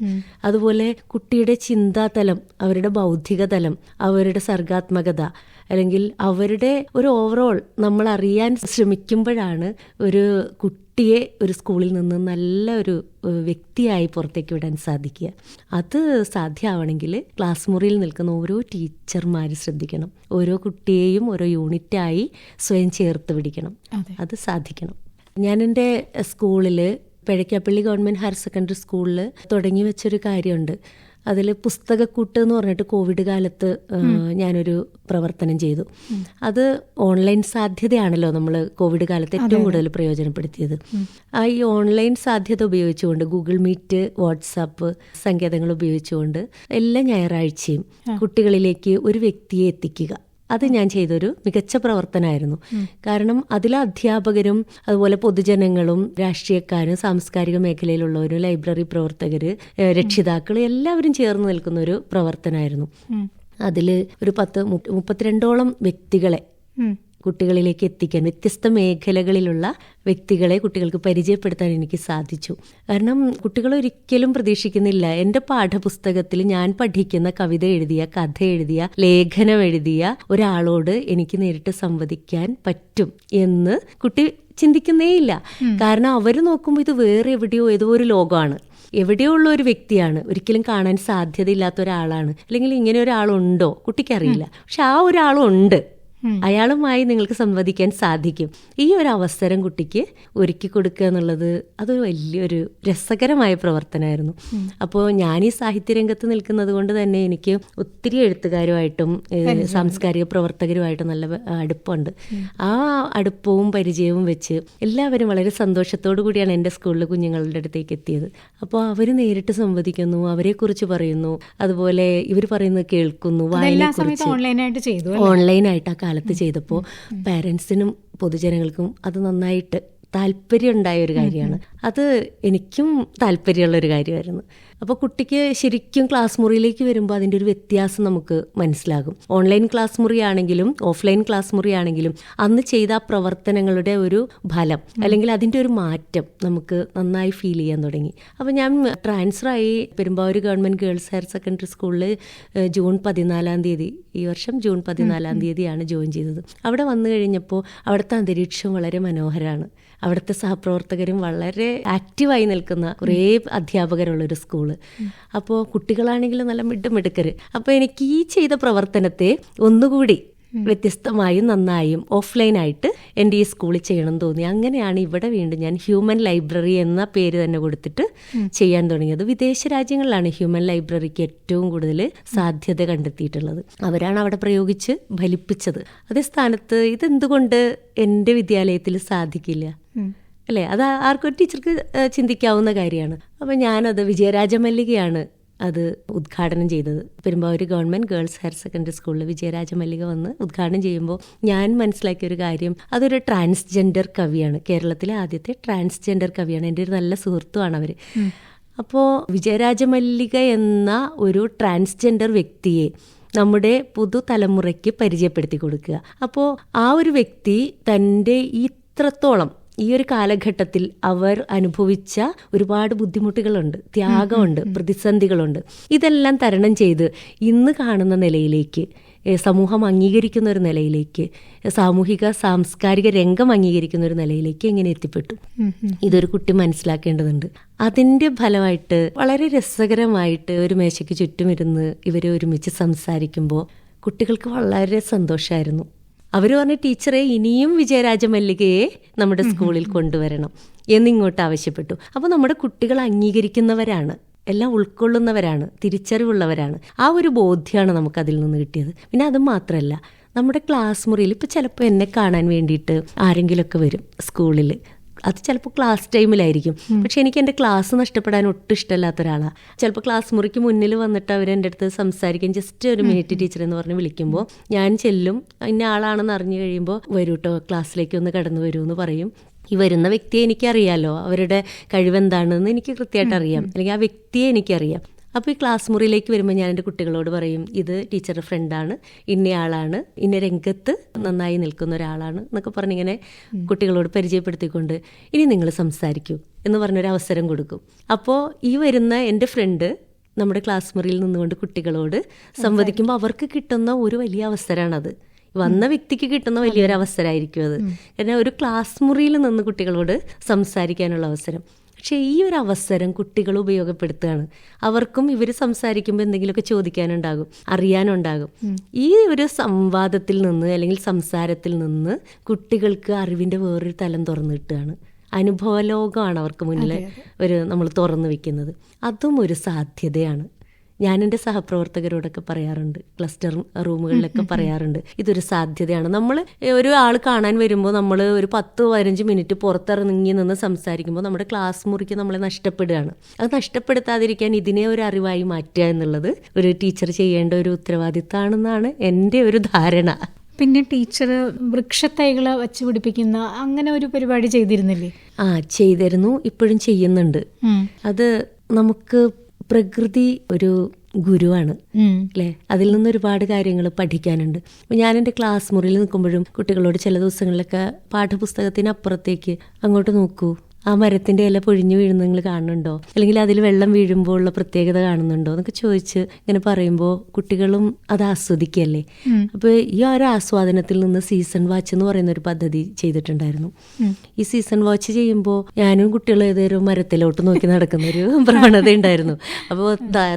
അതുപോലെ കുട്ടിയുടെ ചിന്താതലം അവരുടെ ബൗദ്ധിക തലം അവരുടെ സർഗാത്മകത അല്ലെങ്കിൽ അവരുടെ ഒരു ഓവറോൾ നമ്മൾ അറിയാൻ ശ്രമിക്കുമ്പോഴാണ് ഒരു കുട്ടിയെ ഒരു സ്കൂളിൽ നിന്ന് നല്ല ഒരു ഏഹ്, വ്യക്തിയായി പുറത്തേക്ക് വിടാൻ സാധിക്കുക. അത് സാധ്യമാവണമെങ്കിൽ ക്ലാസ് മുറിയിൽ നിൽക്കുന്ന ഓരോ ടീച്ചർമാർ ശ്രദ്ധിക്കണം. ഓരോ കുട്ടിയെയും ഓരോ യൂണിറ്റായി സ്വയം ചേർത്ത് പിടിക്കണം. അതെ. അത് സാധിക്കണം. ഞാൻ എന്റെ സ്കൂളിൽ പിഴയ്ക്കാപ്പള്ളി ഗവൺമെന്റ് ഹയർ സെക്കൻഡറി സ്കൂളിൽ തുടങ്ങി വെച്ചൊരു കാര്യമുണ്ട്. അതിൽ പുസ്തകക്കൂട്ട് എന്ന് പറഞ്ഞിട്ട് കോവിഡ് കാലത്ത് ഞാനൊരു പ്രവർത്തനം ചെയ്തു. അത് ഓൺലൈൻ സാധ്യതയാണല്ലോ നമ്മൾ കോവിഡ് കാലത്ത് ഏറ്റവും കൂടുതൽ പ്രയോജനപ്പെടുത്തിയത്. ആ ഈ ഓൺലൈൻ സാധ്യത ഉപയോഗിച്ചുകൊണ്ട് ഗൂഗിൾ മീറ്റ് വാട്സാപ്പ് സങ്കേതങ്ങൾ ഉപയോഗിച്ചുകൊണ്ട് എല്ലാ ഞായറാഴ്ചയും കുട്ടികളിലേക്ക് ഒരു വ്യക്തിയെ എത്തിക്കുക. അത് ഞാൻ ചെയ്തൊരു മികച്ച പ്രവർത്തനമായിരുന്നു കാരണം അതിൽ അധ്യാപകരും അതുപോലെ പൊതുജനങ്ങളും രാഷ്ട്രീയക്കാരും സാംസ്കാരിക മേഖലയിലുള്ളവരും ലൈബ്രറി പ്രവർത്തകർ രക്ഷിതാക്കൾ എല്ലാവരും ചേർന്ന് നിൽക്കുന്ന ഒരു പ്രവർത്തനമായിരുന്നു. അതിൽ ഒരു പത്ത് മുപ്പ- മുപ്പത്തിരണ്ടോളം വ്യക്തികളെ. കുട്ടികളിലേക്ക് എത്തിക്കാൻ വ്യത്യസ്ത മേഖലകളിലുള്ള വ്യക്തികളെ കുട്ടികൾക്ക് പരിചയപ്പെടുത്താൻ എനിക്ക് സാധിച്ചു. കാരണം കുട്ടികൾ ഒരിക്കലും പ്രതീക്ഷിക്കുന്നില്ല എന്റെ പാഠപുസ്തകത്തിൽ ഞാൻ പഠിക്കുന്ന കവിത എഴുതിയ കഥ എഴുതിയ ലേഖനം എഴുതിയ ഒരാളോട് എനിക്ക് നേരിട്ട് സംവദിക്കാൻ പറ്റും എന്ന് കുട്ടി ചിന്തിക്കുന്നേയില്ല. കാരണം അവർ നോക്കുമ്പോൾ ഇത് വേറെ എവിടെയോ ഏതോ ഒരു ലോകമാണ്. എവിടെയോ ഉള്ള ഒരു വ്യക്തിയാണ്. ഒരിക്കലും കാണാൻ സാധ്യതയില്ലാത്ത ഒരാളാണ്. അല്ലെങ്കിൽ ഇങ്ങനെ ഒരാളുണ്ടോ? കുട്ടിക്കറിയില്ല. പക്ഷെ ആ ഒരാളുണ്ട്. അയാളുമായി നിങ്ങൾക്ക് സംവദിക്കാൻ സാധിക്കും. ഈ ഒരു അവസരം കുട്ടിക്ക് ഒരുക്കി കൊടുക്കുക എന്നുള്ളത് അതൊരു വലിയൊരു രസകരമായ പ്രവർത്തനമായിരുന്നു. അപ്പോൾ ഞാൻ ഈ സാഹിത്യരംഗത്ത് നിൽക്കുന്നത് കൊണ്ട് തന്നെ എനിക്ക് ഒത്തിരി എഴുത്തുകാരുമായിട്ടും സാംസ്കാരിക പ്രവർത്തകരുമായിട്ടും നല്ല അടുപ്പമുണ്ട് ആ അടുപ്പവും പരിചയവും വെച്ച് എല്ലാവരും വളരെ സന്തോഷത്തോടു കൂടിയാണ് എന്റെ സ്കൂളിലെ കുഞ്ഞുങ്ങളുടെ അടുത്തേക്ക് എത്തിയത്. അപ്പോൾ അവർ നേരിട്ട് സംവദിക്കുന്നു അവരെക്കുറിച്ച് പറയുന്നു അതുപോലെ ഇവർ പറയുന്നത് കേൾക്കുന്നു വായനയെക്കുറിച്ച്? ഓൺലൈനായിട്ട് ആ കാലത്ത് ചെയ്തപ്പോൾ പാരൻസിനും പൊതുജനങ്ങൾക്കും അത് നന്നായിട്ട് താല്പര്യം ഉണ്ടായ ഒരു കാര്യമാണ്. അത് എനിക്കും താല്പര്യമുള്ള ഒരു കാര്യമായിരുന്നു. അപ്പോൾ കുട്ടിക്ക് ശരിക്കും ക്ലാസ് മുറിയിലേക്ക് വരുമ്പോൾ അതിന്റെ ഒരു വ്യത്യാസം നമുക്ക് മനസ്സിലാകും. ഓൺലൈൻ ക്ലാസ് മുറിയാണെങ്കിലും ഓഫ്ലൈൻ ക്ലാസ് മുറിയാണെങ്കിലും അന്ന് ചെയ്ത ആ പ്രവർത്തനങ്ങളുടെ ഒരു ഫലം അല്ലെങ്കിൽ അതിന്റെ ഒരു മാറ്റം നമുക്ക് നന്നായി ഫീൽ ചെയ്യാൻ തുടങ്ങി. അപ്പോൾ ഞാൻ ട്രാൻസ്ഫർ ആയി Perumbavoor government girls higher secondary സ്കൂളിൽ ജൂൺ പതിനാലാം തീയതി ഈ വർഷം ജൂൺ പതിനാലാം തീയതിയാണ് ജോയിൻ ചെയ്തത്. അവിടെ വന്നു കഴിഞ്ഞപ്പോൾ അവിടുത്തെ അന്തരീക്ഷം വളരെ മനോഹരമാണ് അവിടുത്തെ സഹപ്രവർത്തകരും വളരെ ആക്റ്റീവായി നിൽക്കുന്ന കുറേ അധ്യാപകരുള്ളൊരു സ്കൂൾ അപ്പോൾ കുട്ടികളാണെങ്കിലും നല്ല മിടുമിടുക്കര്. അപ്പോൾ എനിക്ക് ഈ ചെയ്ത പ്രവർത്തനത്തെ ഒന്നുകൂടി വ്യത്യസ്തമായും നന്നായും ഓഫ്ലൈനായിട്ട് എന്റെ ഈ സ്കൂളിൽ ചെയ്യണം എന്ന് തോന്നി. അങ്ങനെയാണ് ഇവിടെ വീണ്ടും ഞാൻ ഹ്യൂമൻ ലൈബ്രറി എന്ന പേര് തന്നെ കൊടുത്തിട്ട് ചെയ്യാൻ തുടങ്ങിയത്. വിദേശ രാജ്യങ്ങളിലാണ് ഹ്യൂമൻ ലൈബ്രറിക്ക് ഏറ്റവും കൂടുതൽ സാധ്യത കണ്ടെത്തിയിട്ടുള്ളത്. അവരാണ് അവിടെ പ്രയോഗിച്ച് ഫലിപ്പിച്ചത്. അതേ സ്ഥാനത്ത് ഇതെന്തുകൊണ്ട് എന്റെ വിദ്യാലയത്തിൽ സാധിക്കില്ല. അല്ലേ? അത് ആർക്കും ഒരു ടീച്ചർക്ക് ചിന്തിക്കാവുന്ന കാര്യമാണ്. അപ്പം ഞാനത് വിജയരാജമല്ലികയാണ് അത് ഉദ്ഘാടനം ചെയ്തത്. Perumbavoor government girls higher secondary സ്കൂളിൽ വിജയരാജമല്ലിക വന്ന് ഉദ്ഘാടനം ചെയ്യുമ്പോൾ ഞാൻ മനസ്സിലാക്കിയ ഒരു കാര്യം അതൊരു ട്രാൻസ്ജെൻഡർ കവിയാണ്. കേരളത്തിലെ ആദ്യത്തെ ട്രാൻസ്ജെൻഡർ കവിയാണ്. എന്റെ ഒരു നല്ല സുഹൃത്തുമാണ് അവർ അപ്പോൾ വിജയരാജമല്ലിക എന്ന ഒരു ട്രാൻസ്ജെൻഡർ വ്യക്തിയെ നമ്മുടെ പുതുതലമുറയ്ക്ക് പരിചയപ്പെടുത്തി കൊടുക്കുക. അപ്പോൾ ആ ഒരു വ്യക്തി തന്റെ ഇത്രത്തോളം ഈ ഒരു കാലഘട്ടത്തിൽ അവർ അനുഭവിച്ച ഒരുപാട് ബുദ്ധിമുട്ടുകളുണ്ട് ത്യാഗമുണ്ട് പ്രതിസന്ധികളുണ്ട്. ഇതെല്ലാം തരണം ചെയ്ത് ഇന്ന് കാണുന്ന നിലയിലേക്ക് സമൂഹം അംഗീകരിക്കുന്ന ഒരു നിലയിലേക്ക് സാമൂഹിക സാംസ്കാരിക രംഗം അംഗീകരിക്കുന്ന ഒരു നിലയിലേക്ക് എങ്ങനെ എത്തിപ്പെട്ടു. ഇതൊരു കുട്ടി മനസ്സിലാക്കേണ്ടതുണ്ട്. അതിന്റെ ഫലമായിട്ട് വളരെ രസകരമായിട്ട് ഒരു മേശയ്ക്ക് ചുറ്റുമിരുന്ന് ഇവരെ ഒരുമിച്ച് സംസാരിക്കുമ്പോൾ കുട്ടികൾക്ക് വളരെ സന്തോഷമായിരുന്നു അവർ പറഞ്ഞ ടീച്ചറെ ഇനിയും വിജയരാജമല്ലികയെ നമ്മുടെ സ്കൂളിൽ കൊണ്ടുവരണം. എന്നിങ്ങോട്ട് ആവശ്യപ്പെട്ടു. അപ്പോൾ നമ്മുടെ കുട്ടികൾ അംഗീകരിക്കുന്നവരാണ്. എല്ലാം ഉൾക്കൊള്ളുന്നവരാണ്. തിരിച്ചറിവുള്ളവരാണ്. ആ ഒരു ബോധ്യമാണ് നമുക്ക് അതിൽ നിന്ന് കിട്ടിയത്. പിന്നെ അത് മാത്രമല്ല നമ്മുടെ ക്ലാസ് മുറിയിൽ ഇപ്പം ചിലപ്പോൾ എന്നെ കാണാൻ വേണ്ടിയിട്ട് ആരെങ്കിലുമൊക്കെ വരും സ്കൂളിൽ അത് ചിലപ്പോൾ ക്ലാസ് ടൈമിലായിരിക്കും പക്ഷെ എനിക്ക് എന്റെ ക്ലാസ് നഷ്ടപ്പെടാൻ ഒട്ടും ഇഷ്ടമല്ലാത്ത ഒരാളാണ് ചിലപ്പോൾ ക്ലാസ് മുറിക്ക് മുന്നിൽ വന്നിട്ട് അവർ എന്റെ അടുത്ത് സംസാരിക്കും. ജസ്റ്റ് ഒരു മിനിറ്റ് ടീച്ചർ എന്ന് പറഞ്ഞ് വിളിക്കുമ്പോൾ ഞാൻ ചെല്ലും. ഇന്ന ആളാണെന്ന് അറിഞ്ഞു കഴിയുമ്പോൾ വരൂ കേട്ടോ ക്ലാസ്സിലേക്ക് ഒന്ന് കടന്നു വരൂ എന്ന് പറയും. ഈ വരുന്ന വ്യക്തിയെ എനിക്കറിയാലോ. അവരുടെ കഴിവെന്താണെന്ന് എനിക്ക് കൃത്യമായിട്ട് അറിയാം. അല്ലെങ്കിൽ ആ വ്യക്തിയെ എനിക്കറിയാം. അപ്പോൾ ഈ ക്ലാസ് മുറിയിലേക്ക് വരുമ്പോൾ ഞാൻ എന്റെ കുട്ടികളോട് പറയും ഇത് ടീച്ചറുടെ ഫ്രണ്ടാണ് ഇന്നയാളാണ് ഇന്ന രംഗത്ത് നന്നായി നിൽക്കുന്ന ഒരാളാണ് എന്നൊക്കെ പറഞ്ഞിങ്ങനെ കുട്ടികളോട് പരിചയപ്പെടുത്തിക്കൊണ്ട് ഇനി നിങ്ങൾ സംസാരിക്കൂ എന്ന് പറഞ്ഞൊരു അവസരം കൊടുക്കും. അപ്പോൾ ഈ വരുന്ന എന്റെ ഫ്രണ്ട് നമ്മുടെ ക്ലാസ് മുറിയിൽ നിന്നുകൊണ്ട് കുട്ടികളോട് സംവദിക്കുമ്പോൾ അവർക്ക് കിട്ടുന്ന ഒരു വലിയ അവസരമാണത് വന്ന വ്യക്തിക്ക് കിട്ടുന്ന വലിയൊരു അവസരമായിരിക്കും അത്. കാരണം ഒരു ക്ലാസ് മുറിയിൽ നിന്ന് കുട്ടികളോട് സംസാരിക്കാനുള്ള അവസരം. പക്ഷേ ഈ ഒരു അവസരം കുട്ടികൾ ഉപയോഗപ്പെടുത്തുകയാണ്. അവർക്കും ഇവർ സംസാരിക്കുമ്പോൾ എന്തെങ്കിലുമൊക്കെ ചോദിക്കാനുണ്ടാകും അറിയാനുണ്ടാകും. ഈ ഒരു സംവാദത്തിൽ നിന്ന് അല്ലെങ്കിൽ സംസാരത്തിൽ നിന്ന് കുട്ടികൾക്ക് അറിവിന്റെ വേറൊരു തലം തുറന്നു കിട്ടുകയാണ്. അനുഭവലോകമാണ് അവർക്ക് മുന്നിൽ ഒരു നമ്മൾ തുറന്നു വെക്കുന്നത്. അതും ഒരു സാധ്യതയാണ്. ഞാൻ എന്റെ സഹപ്രവർത്തകരോടൊക്കെ പറയാറുണ്ട്. ക്ലസ്റ്റർ റൂമുകളിലൊക്കെ പറയാറുണ്ട്. ഇതൊരു സാധ്യതയാണ്. നമ്മൾ ഒരു ആൾ കാണാൻ വരുമ്പോൾ നമ്മൾ ഒരു പത്ത് പതിനഞ്ച് മിനിറ്റ് പുറത്തിറങ്ങി നിന്ന് സംസാരിക്കുമ്പോൾ നമ്മുടെ ക്ലാസ് മുറിക്ക് നമ്മളെ നഷ്ടപ്പെടുകയാണ്. അത് നഷ്ടപ്പെടുത്താതിരിക്കാൻ ഇതിനെ ഒരു അറിവായി മാറ്റുക എന്നുള്ളത് ഒരു ടീച്ചർ ചെയ്യേണ്ട ഒരു ഉത്തരവാദിത്തമാണെന്നാണ് എന്റെ ഒരു ധാരണ. പിന്നെ ടീച്ചർ വൃക്ഷത്തൈകൾ വച്ച് പിടിപ്പിക്കുന്ന അങ്ങനെ ഒരു പരിപാടി ചെയ്തിരുന്നില്ലേ? ആ ചെയ്തിരുന്നു. ഇപ്പോഴും ചെയ്യുന്നുണ്ട്. അത് നമുക്ക് പ്രകൃതി ഒരു ഗുരുവാണ്. അല്ലെ? അതിൽ നിന്ന് ഒരുപാട് കാര്യങ്ങൾ പഠിക്കാനുണ്ട്. ഞാൻ എന്റെ ക്ലാസ് മുറിയിൽ നിൽക്കുമ്പോഴും കുട്ടികളോട് ചില ദിവസങ്ങളിലൊക്കെ പാഠപുസ്തകത്തിനപ്പുറത്തേക്ക് അങ്ങോട്ട് നോക്കൂ. ആ മരത്തിന്റെ ഇല പൊഴിഞ്ഞു വീഴുന്ന നിങ്ങൾ കാണുന്നുണ്ടോ? അല്ലെങ്കിൽ അതിൽ വെള്ളം വീഴുമ്പോൾ ഉള്ള പ്രത്യേകത കാണുന്നുണ്ടോ? എന്നൊക്കെ ചോദിച്ച് ഇങ്ങനെ പറയുമ്പോൾ കുട്ടികളും അത് ആസ്വദിക്കല്ലേ അപ്പോൾ ഈ ഒരു ആസ്വാദനത്തിൽ നിന്ന് സീസൺ വാച്ച് എന്ന് പറയുന്ന ഒരു പദ്ധതി ചെയ്തിട്ടുണ്ടായിരുന്നു. ഈ സീസൺ വാച്ച് ചെയ്യുമ്പോൾ ഞാനും കുട്ടികളും ഏതൊരു മരത്തിലോട്ട് നോക്കി നടക്കുന്ന ഒരു പ്രവണത ഉണ്ടായിരുന്നു അപ്പോൾ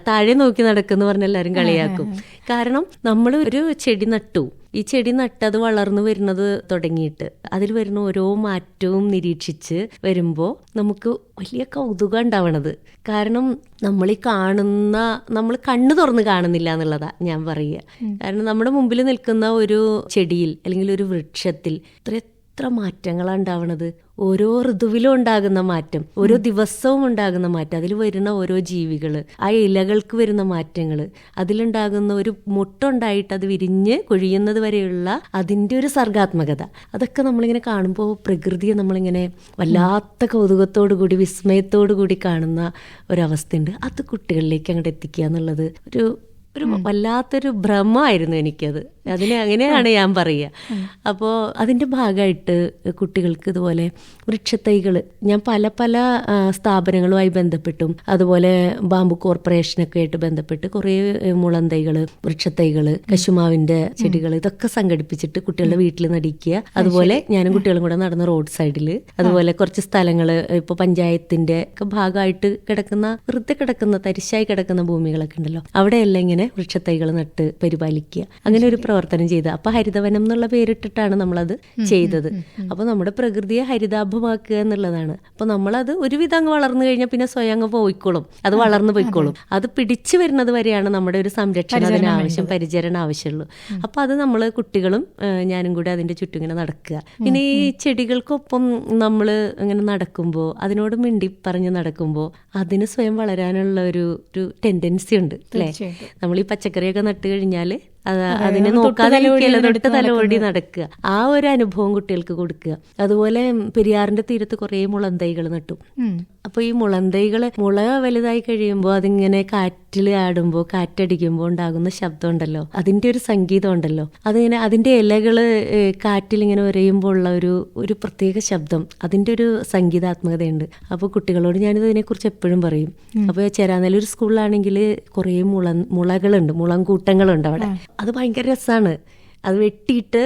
താഴെ നോക്കി നടക്കുന്നു പറഞ്ഞ എല്ലാവരും കളിയാക്കും. കാരണം നമ്മൾ ഒരു ചെടി നട്ടു. ഈ ചെടി നട്ടത് വളർന്നു വരുന്നത് തുടങ്ങിയിട്ട് അതിൽ വരുന്ന ഓരോ മാറ്റവും നിരീക്ഷിച്ച് വരുമ്പോൾ നമുക്ക് വലിയ കൗതുകം ഉണ്ടാവണത്. കാരണം നമ്മൾ ഈ കാണുന്ന നമ്മൾ കണ്ണു തുറന്ന് കാണുന്നില്ല എന്നുള്ളതാ ഞാൻ പറയുക. കാരണം നമ്മുടെ മുമ്പിൽ നിൽക്കുന്ന ഒരു ചെടിയിൽ അല്ലെങ്കിൽ ഒരു വൃക്ഷത്തിൽ ഇത്ര എത്ര മാറ്റങ്ങളാണ് ഉണ്ടാവണത്? ഓരോ ഋതുവിലും ഉണ്ടാകുന്ന മാറ്റം ഓരോ ദിവസവും ഉണ്ടാകുന്ന മാറ്റം അതിൽ വരുന്ന ഓരോ ജീവികൾ ആ ഇലകൾക്ക് വരുന്ന മാറ്റങ്ങൾ അതിലുണ്ടാകുന്ന ഒരു മുട്ടുണ്ടായിട്ട് അത് വിരിഞ്ഞ് കൊഴിയുന്നത് വരെയുള്ള അതിന്റെ ഒരു സർഗാത്മകത. അതൊക്കെ നമ്മളിങ്ങനെ കാണുമ്പോൾ പ്രകൃതിയെ നമ്മളിങ്ങനെ വല്ലാത്ത കൗതുകത്തോടു കൂടി വിസ്മയത്തോടു കൂടി കാണുന്ന ഒരവസ്ഥയുണ്ട്. അത് കുട്ടികളിലേക്ക് അങ്ങോട്ട് എത്തിക്കുക എന്നുള്ളത് ഒരു ഒരു വല്ലാത്തൊരു ഭ്രമമായിരുന്നു എനിക്കത്. അതിനെ അങ്ങനെയാണ് ഞാൻ പറയുക. അപ്പോൾ അതിന്റെ ഭാഗമായിട്ട് കുട്ടികൾക്ക് ഇതുപോലെ വൃക്ഷത്തൈകൾ ഞാൻ പല പല സ്ഥാപനങ്ങളുമായി ബന്ധപ്പെട്ടും അതുപോലെ ബാമ്പു കോർപ്പറേഷനൊക്കെ ആയിട്ട് ബന്ധപ്പെട്ട് കുറേ മുളന്തൈകൾ വൃക്ഷത്തൈകൾ കശുമാവിന്റെ ചെടികൾ ഇതൊക്കെ സംഘടിപ്പിച്ചിട്ട് കുട്ടികളുടെ വീട്ടിൽ നടിക്കുക. അതുപോലെ ഞാനും കുട്ടികളും കൂടെ നടന്ന റോഡ് സൈഡിൽ അതുപോലെ കുറച്ച് സ്ഥലങ്ങൾ ഇപ്പോൾ പഞ്ചായത്തിന്റെ ഒക്കെ ഭാഗമായിട്ട് കിടക്കുന്ന വെറുതെ കിടക്കുന്ന തരിശായി കിടക്കുന്ന ഭൂമികളൊക്കെ ഉണ്ടല്ലോ. അവിടെയെല്ലാം ഇങ്ങനെ വൃക്ഷത്തൈകൾ നട്ട് പരിപാലിക്കുക. അങ്ങനെ ഒരു പ്രവർത്തനം ചെയ്ത്. അപ്പൊ ഹരിതവനം എന്നുള്ള പേരിട്ടിട്ടാണ് നമ്മളത് ചെയ്തത്. അപ്പൊ നമ്മുടെ പ്രകൃതിയെ ഹരിതാഭമാക്കുക എന്നുള്ളതാണ്. അപ്പൊ നമ്മളത് ഒരുവിധം അങ്ങ് വളർന്നു കഴിഞ്ഞാൽ പിന്നെ സ്വയം അങ്ങ് പോയിക്കോളും. അത് വളർന്നു പോയിക്കോളും. അത് പിടിച്ചു വരുന്നത് വരെയാണ് നമ്മുടെ ഒരു സംരക്ഷണം അതിന് ആവശ്യം പരിചരണം ആവശ്യമുള്ളൂ. അപ്പൊ അത് നമ്മൾ കുട്ടികളും ഞാനും കൂടി അതിന്റെ ചുറ്റും ഇങ്ങനെ നടക്കുക. പിന്നെ ഈ ചെടികൾക്കൊപ്പം നമ്മൾ ഇങ്ങനെ നടക്കുമ്പോൾ അതിനോട് മിണ്ടി പറഞ്ഞ് നടക്കുമ്പോൾ അതിന് സ്വയം വളരാനുള്ള ഒരു ഒരു ടെൻഡൻസി ഉണ്ട് അല്ലേ? നമ്മൾ ഈ പച്ചക്കറിയൊക്കെ നട്ട് കഴിഞ്ഞാൽ അതിനെ നോക്കാതെ തൊട്ട് തലോടി നടക്കുക. ആ ഒരു അനുഭവം കുട്ടികൾക്ക് കൊടുക്കുക. അതുപോലെ പെരിയാറിന്റെ തീരത്ത് കുറേ മുളന്തൈകൾ നട്ടു. ഉം. അപ്പൊ ഈ മുളന്തൈകൾ മുള വലുതായി കഴിയുമ്പോൾ അതിങ്ങനെ കാറ്റിൽ ആടുമ്പോൾ കാറ്റടിക്കുമ്പോൾ ഉണ്ടാകുന്ന ശബ്ദം ഉണ്ടല്ലോ അതിന്റെ ഒരു സംഗീതം ഉണ്ടല്ലോ അതിങ്ങനെ അതിന്റെ ഇലകൾ കാറ്റിൽ ഇങ്ങനെ ഉരയുമ്പോൾ ഉള്ള ഒരു ഒരു പ്രത്യേക ശബ്ദം. അതിന്റെ ഒരു സംഗീതാത്മകതയുണ്ട്. അപ്പോൾ കുട്ടികളോട് ഞാനിത് ഇതിനെക്കുറിച്ച് എപ്പോഴും പറയും. അപ്പോൾ ചേരാനെല്ലൂർ സ്കൂളിലാണെങ്കിൽ കുറേ മുള മുളകളുണ്ട്. മുളം കൂട്ടങ്ങളുണ്ട് അവിടെ അത് ഭയങ്കര രസമാണ് അത് വെട്ടിയിട്ട്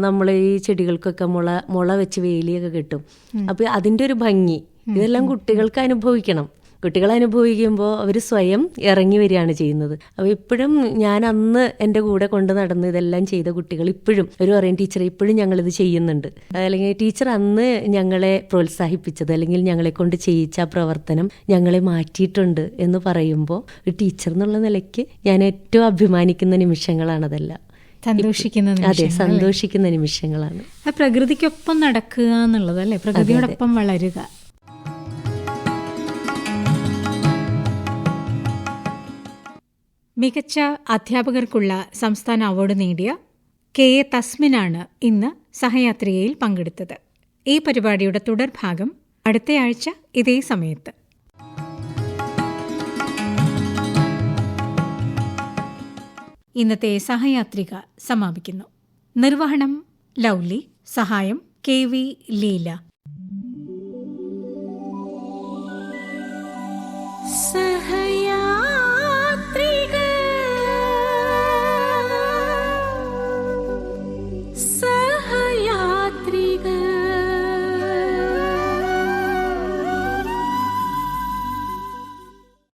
നമ്മൾ ഈ ചെടികൾക്കൊക്കെ മുള മുള വെച്ച് വേലിയൊക്കെ കിട്ടും. അപ്പോൾ അതിന്റെ ഒരു ഭംഗി. ഇതെല്ലാം കുട്ടികൾക്ക് അനുഭവിക്കണം. കുട്ടികൾ അനുഭവിക്കുമ്പോൾ അവർ സ്വയം ഇറങ്ങി വരികയാണ് ചെയ്യുന്നത്. അപ്പോൾ ഇപ്പോഴും ഞാൻ അന്ന് എന്റെ കൂടെ കൊണ്ട് നടന്ന് ഇതെല്ലാം ചെയ്ത കുട്ടികൾ ഇപ്പോഴും ഒരു പറയും ടീച്ചർ ഇപ്പോഴും ഞങ്ങളിത് ചെയ്യുന്നുണ്ട്. അല്ലെങ്കിൽ ടീച്ചർ അന്ന് ഞങ്ങളെ പ്രോത്സാഹിപ്പിച്ചത് അല്ലെങ്കിൽ ഞങ്ങളെ കൊണ്ട് ചെയ്യിച്ച പ്രവർത്തനം ഞങ്ങളെ മാറ്റിയിട്ടുണ്ട് എന്ന് പറയുമ്പോൾ ഒരു ടീച്ചർ എന്നുള്ള നിലയ്ക്ക് ഞാൻ ഏറ്റവും അഭിമാനിക്കുന്ന നിമിഷങ്ങളാണതെല്ലാം സന്തോഷിക്കുന്ന അതെ സന്തോഷിക്കുന്ന നിമിഷങ്ങളാണ്. പ്രകൃതിക്കൊപ്പം നടക്കുക എന്നുള്ളത് അല്ലേ? പ്രകൃതിയോടൊപ്പം വളരുക. മികച്ച അധ്യാപകർക്കുള്ള സംസ്ഥാന അവാർഡ് നേടിയ കെ എ തസ്മിനാണ് ഇന്ന് സഹയാത്രികയിൽ പങ്കെടുത്തത്. ഈ പരിപാടിയുടെ തുടർഭാഗം അടുത്തയാഴ്ച ഇതേ സമയത്ത്. ഇന്നത്തെ സഹയാത്രിക സമാപിക്കുന്നു. നിർവഹണം ലൗലി സഹായം കെ വി ലീല. സഹ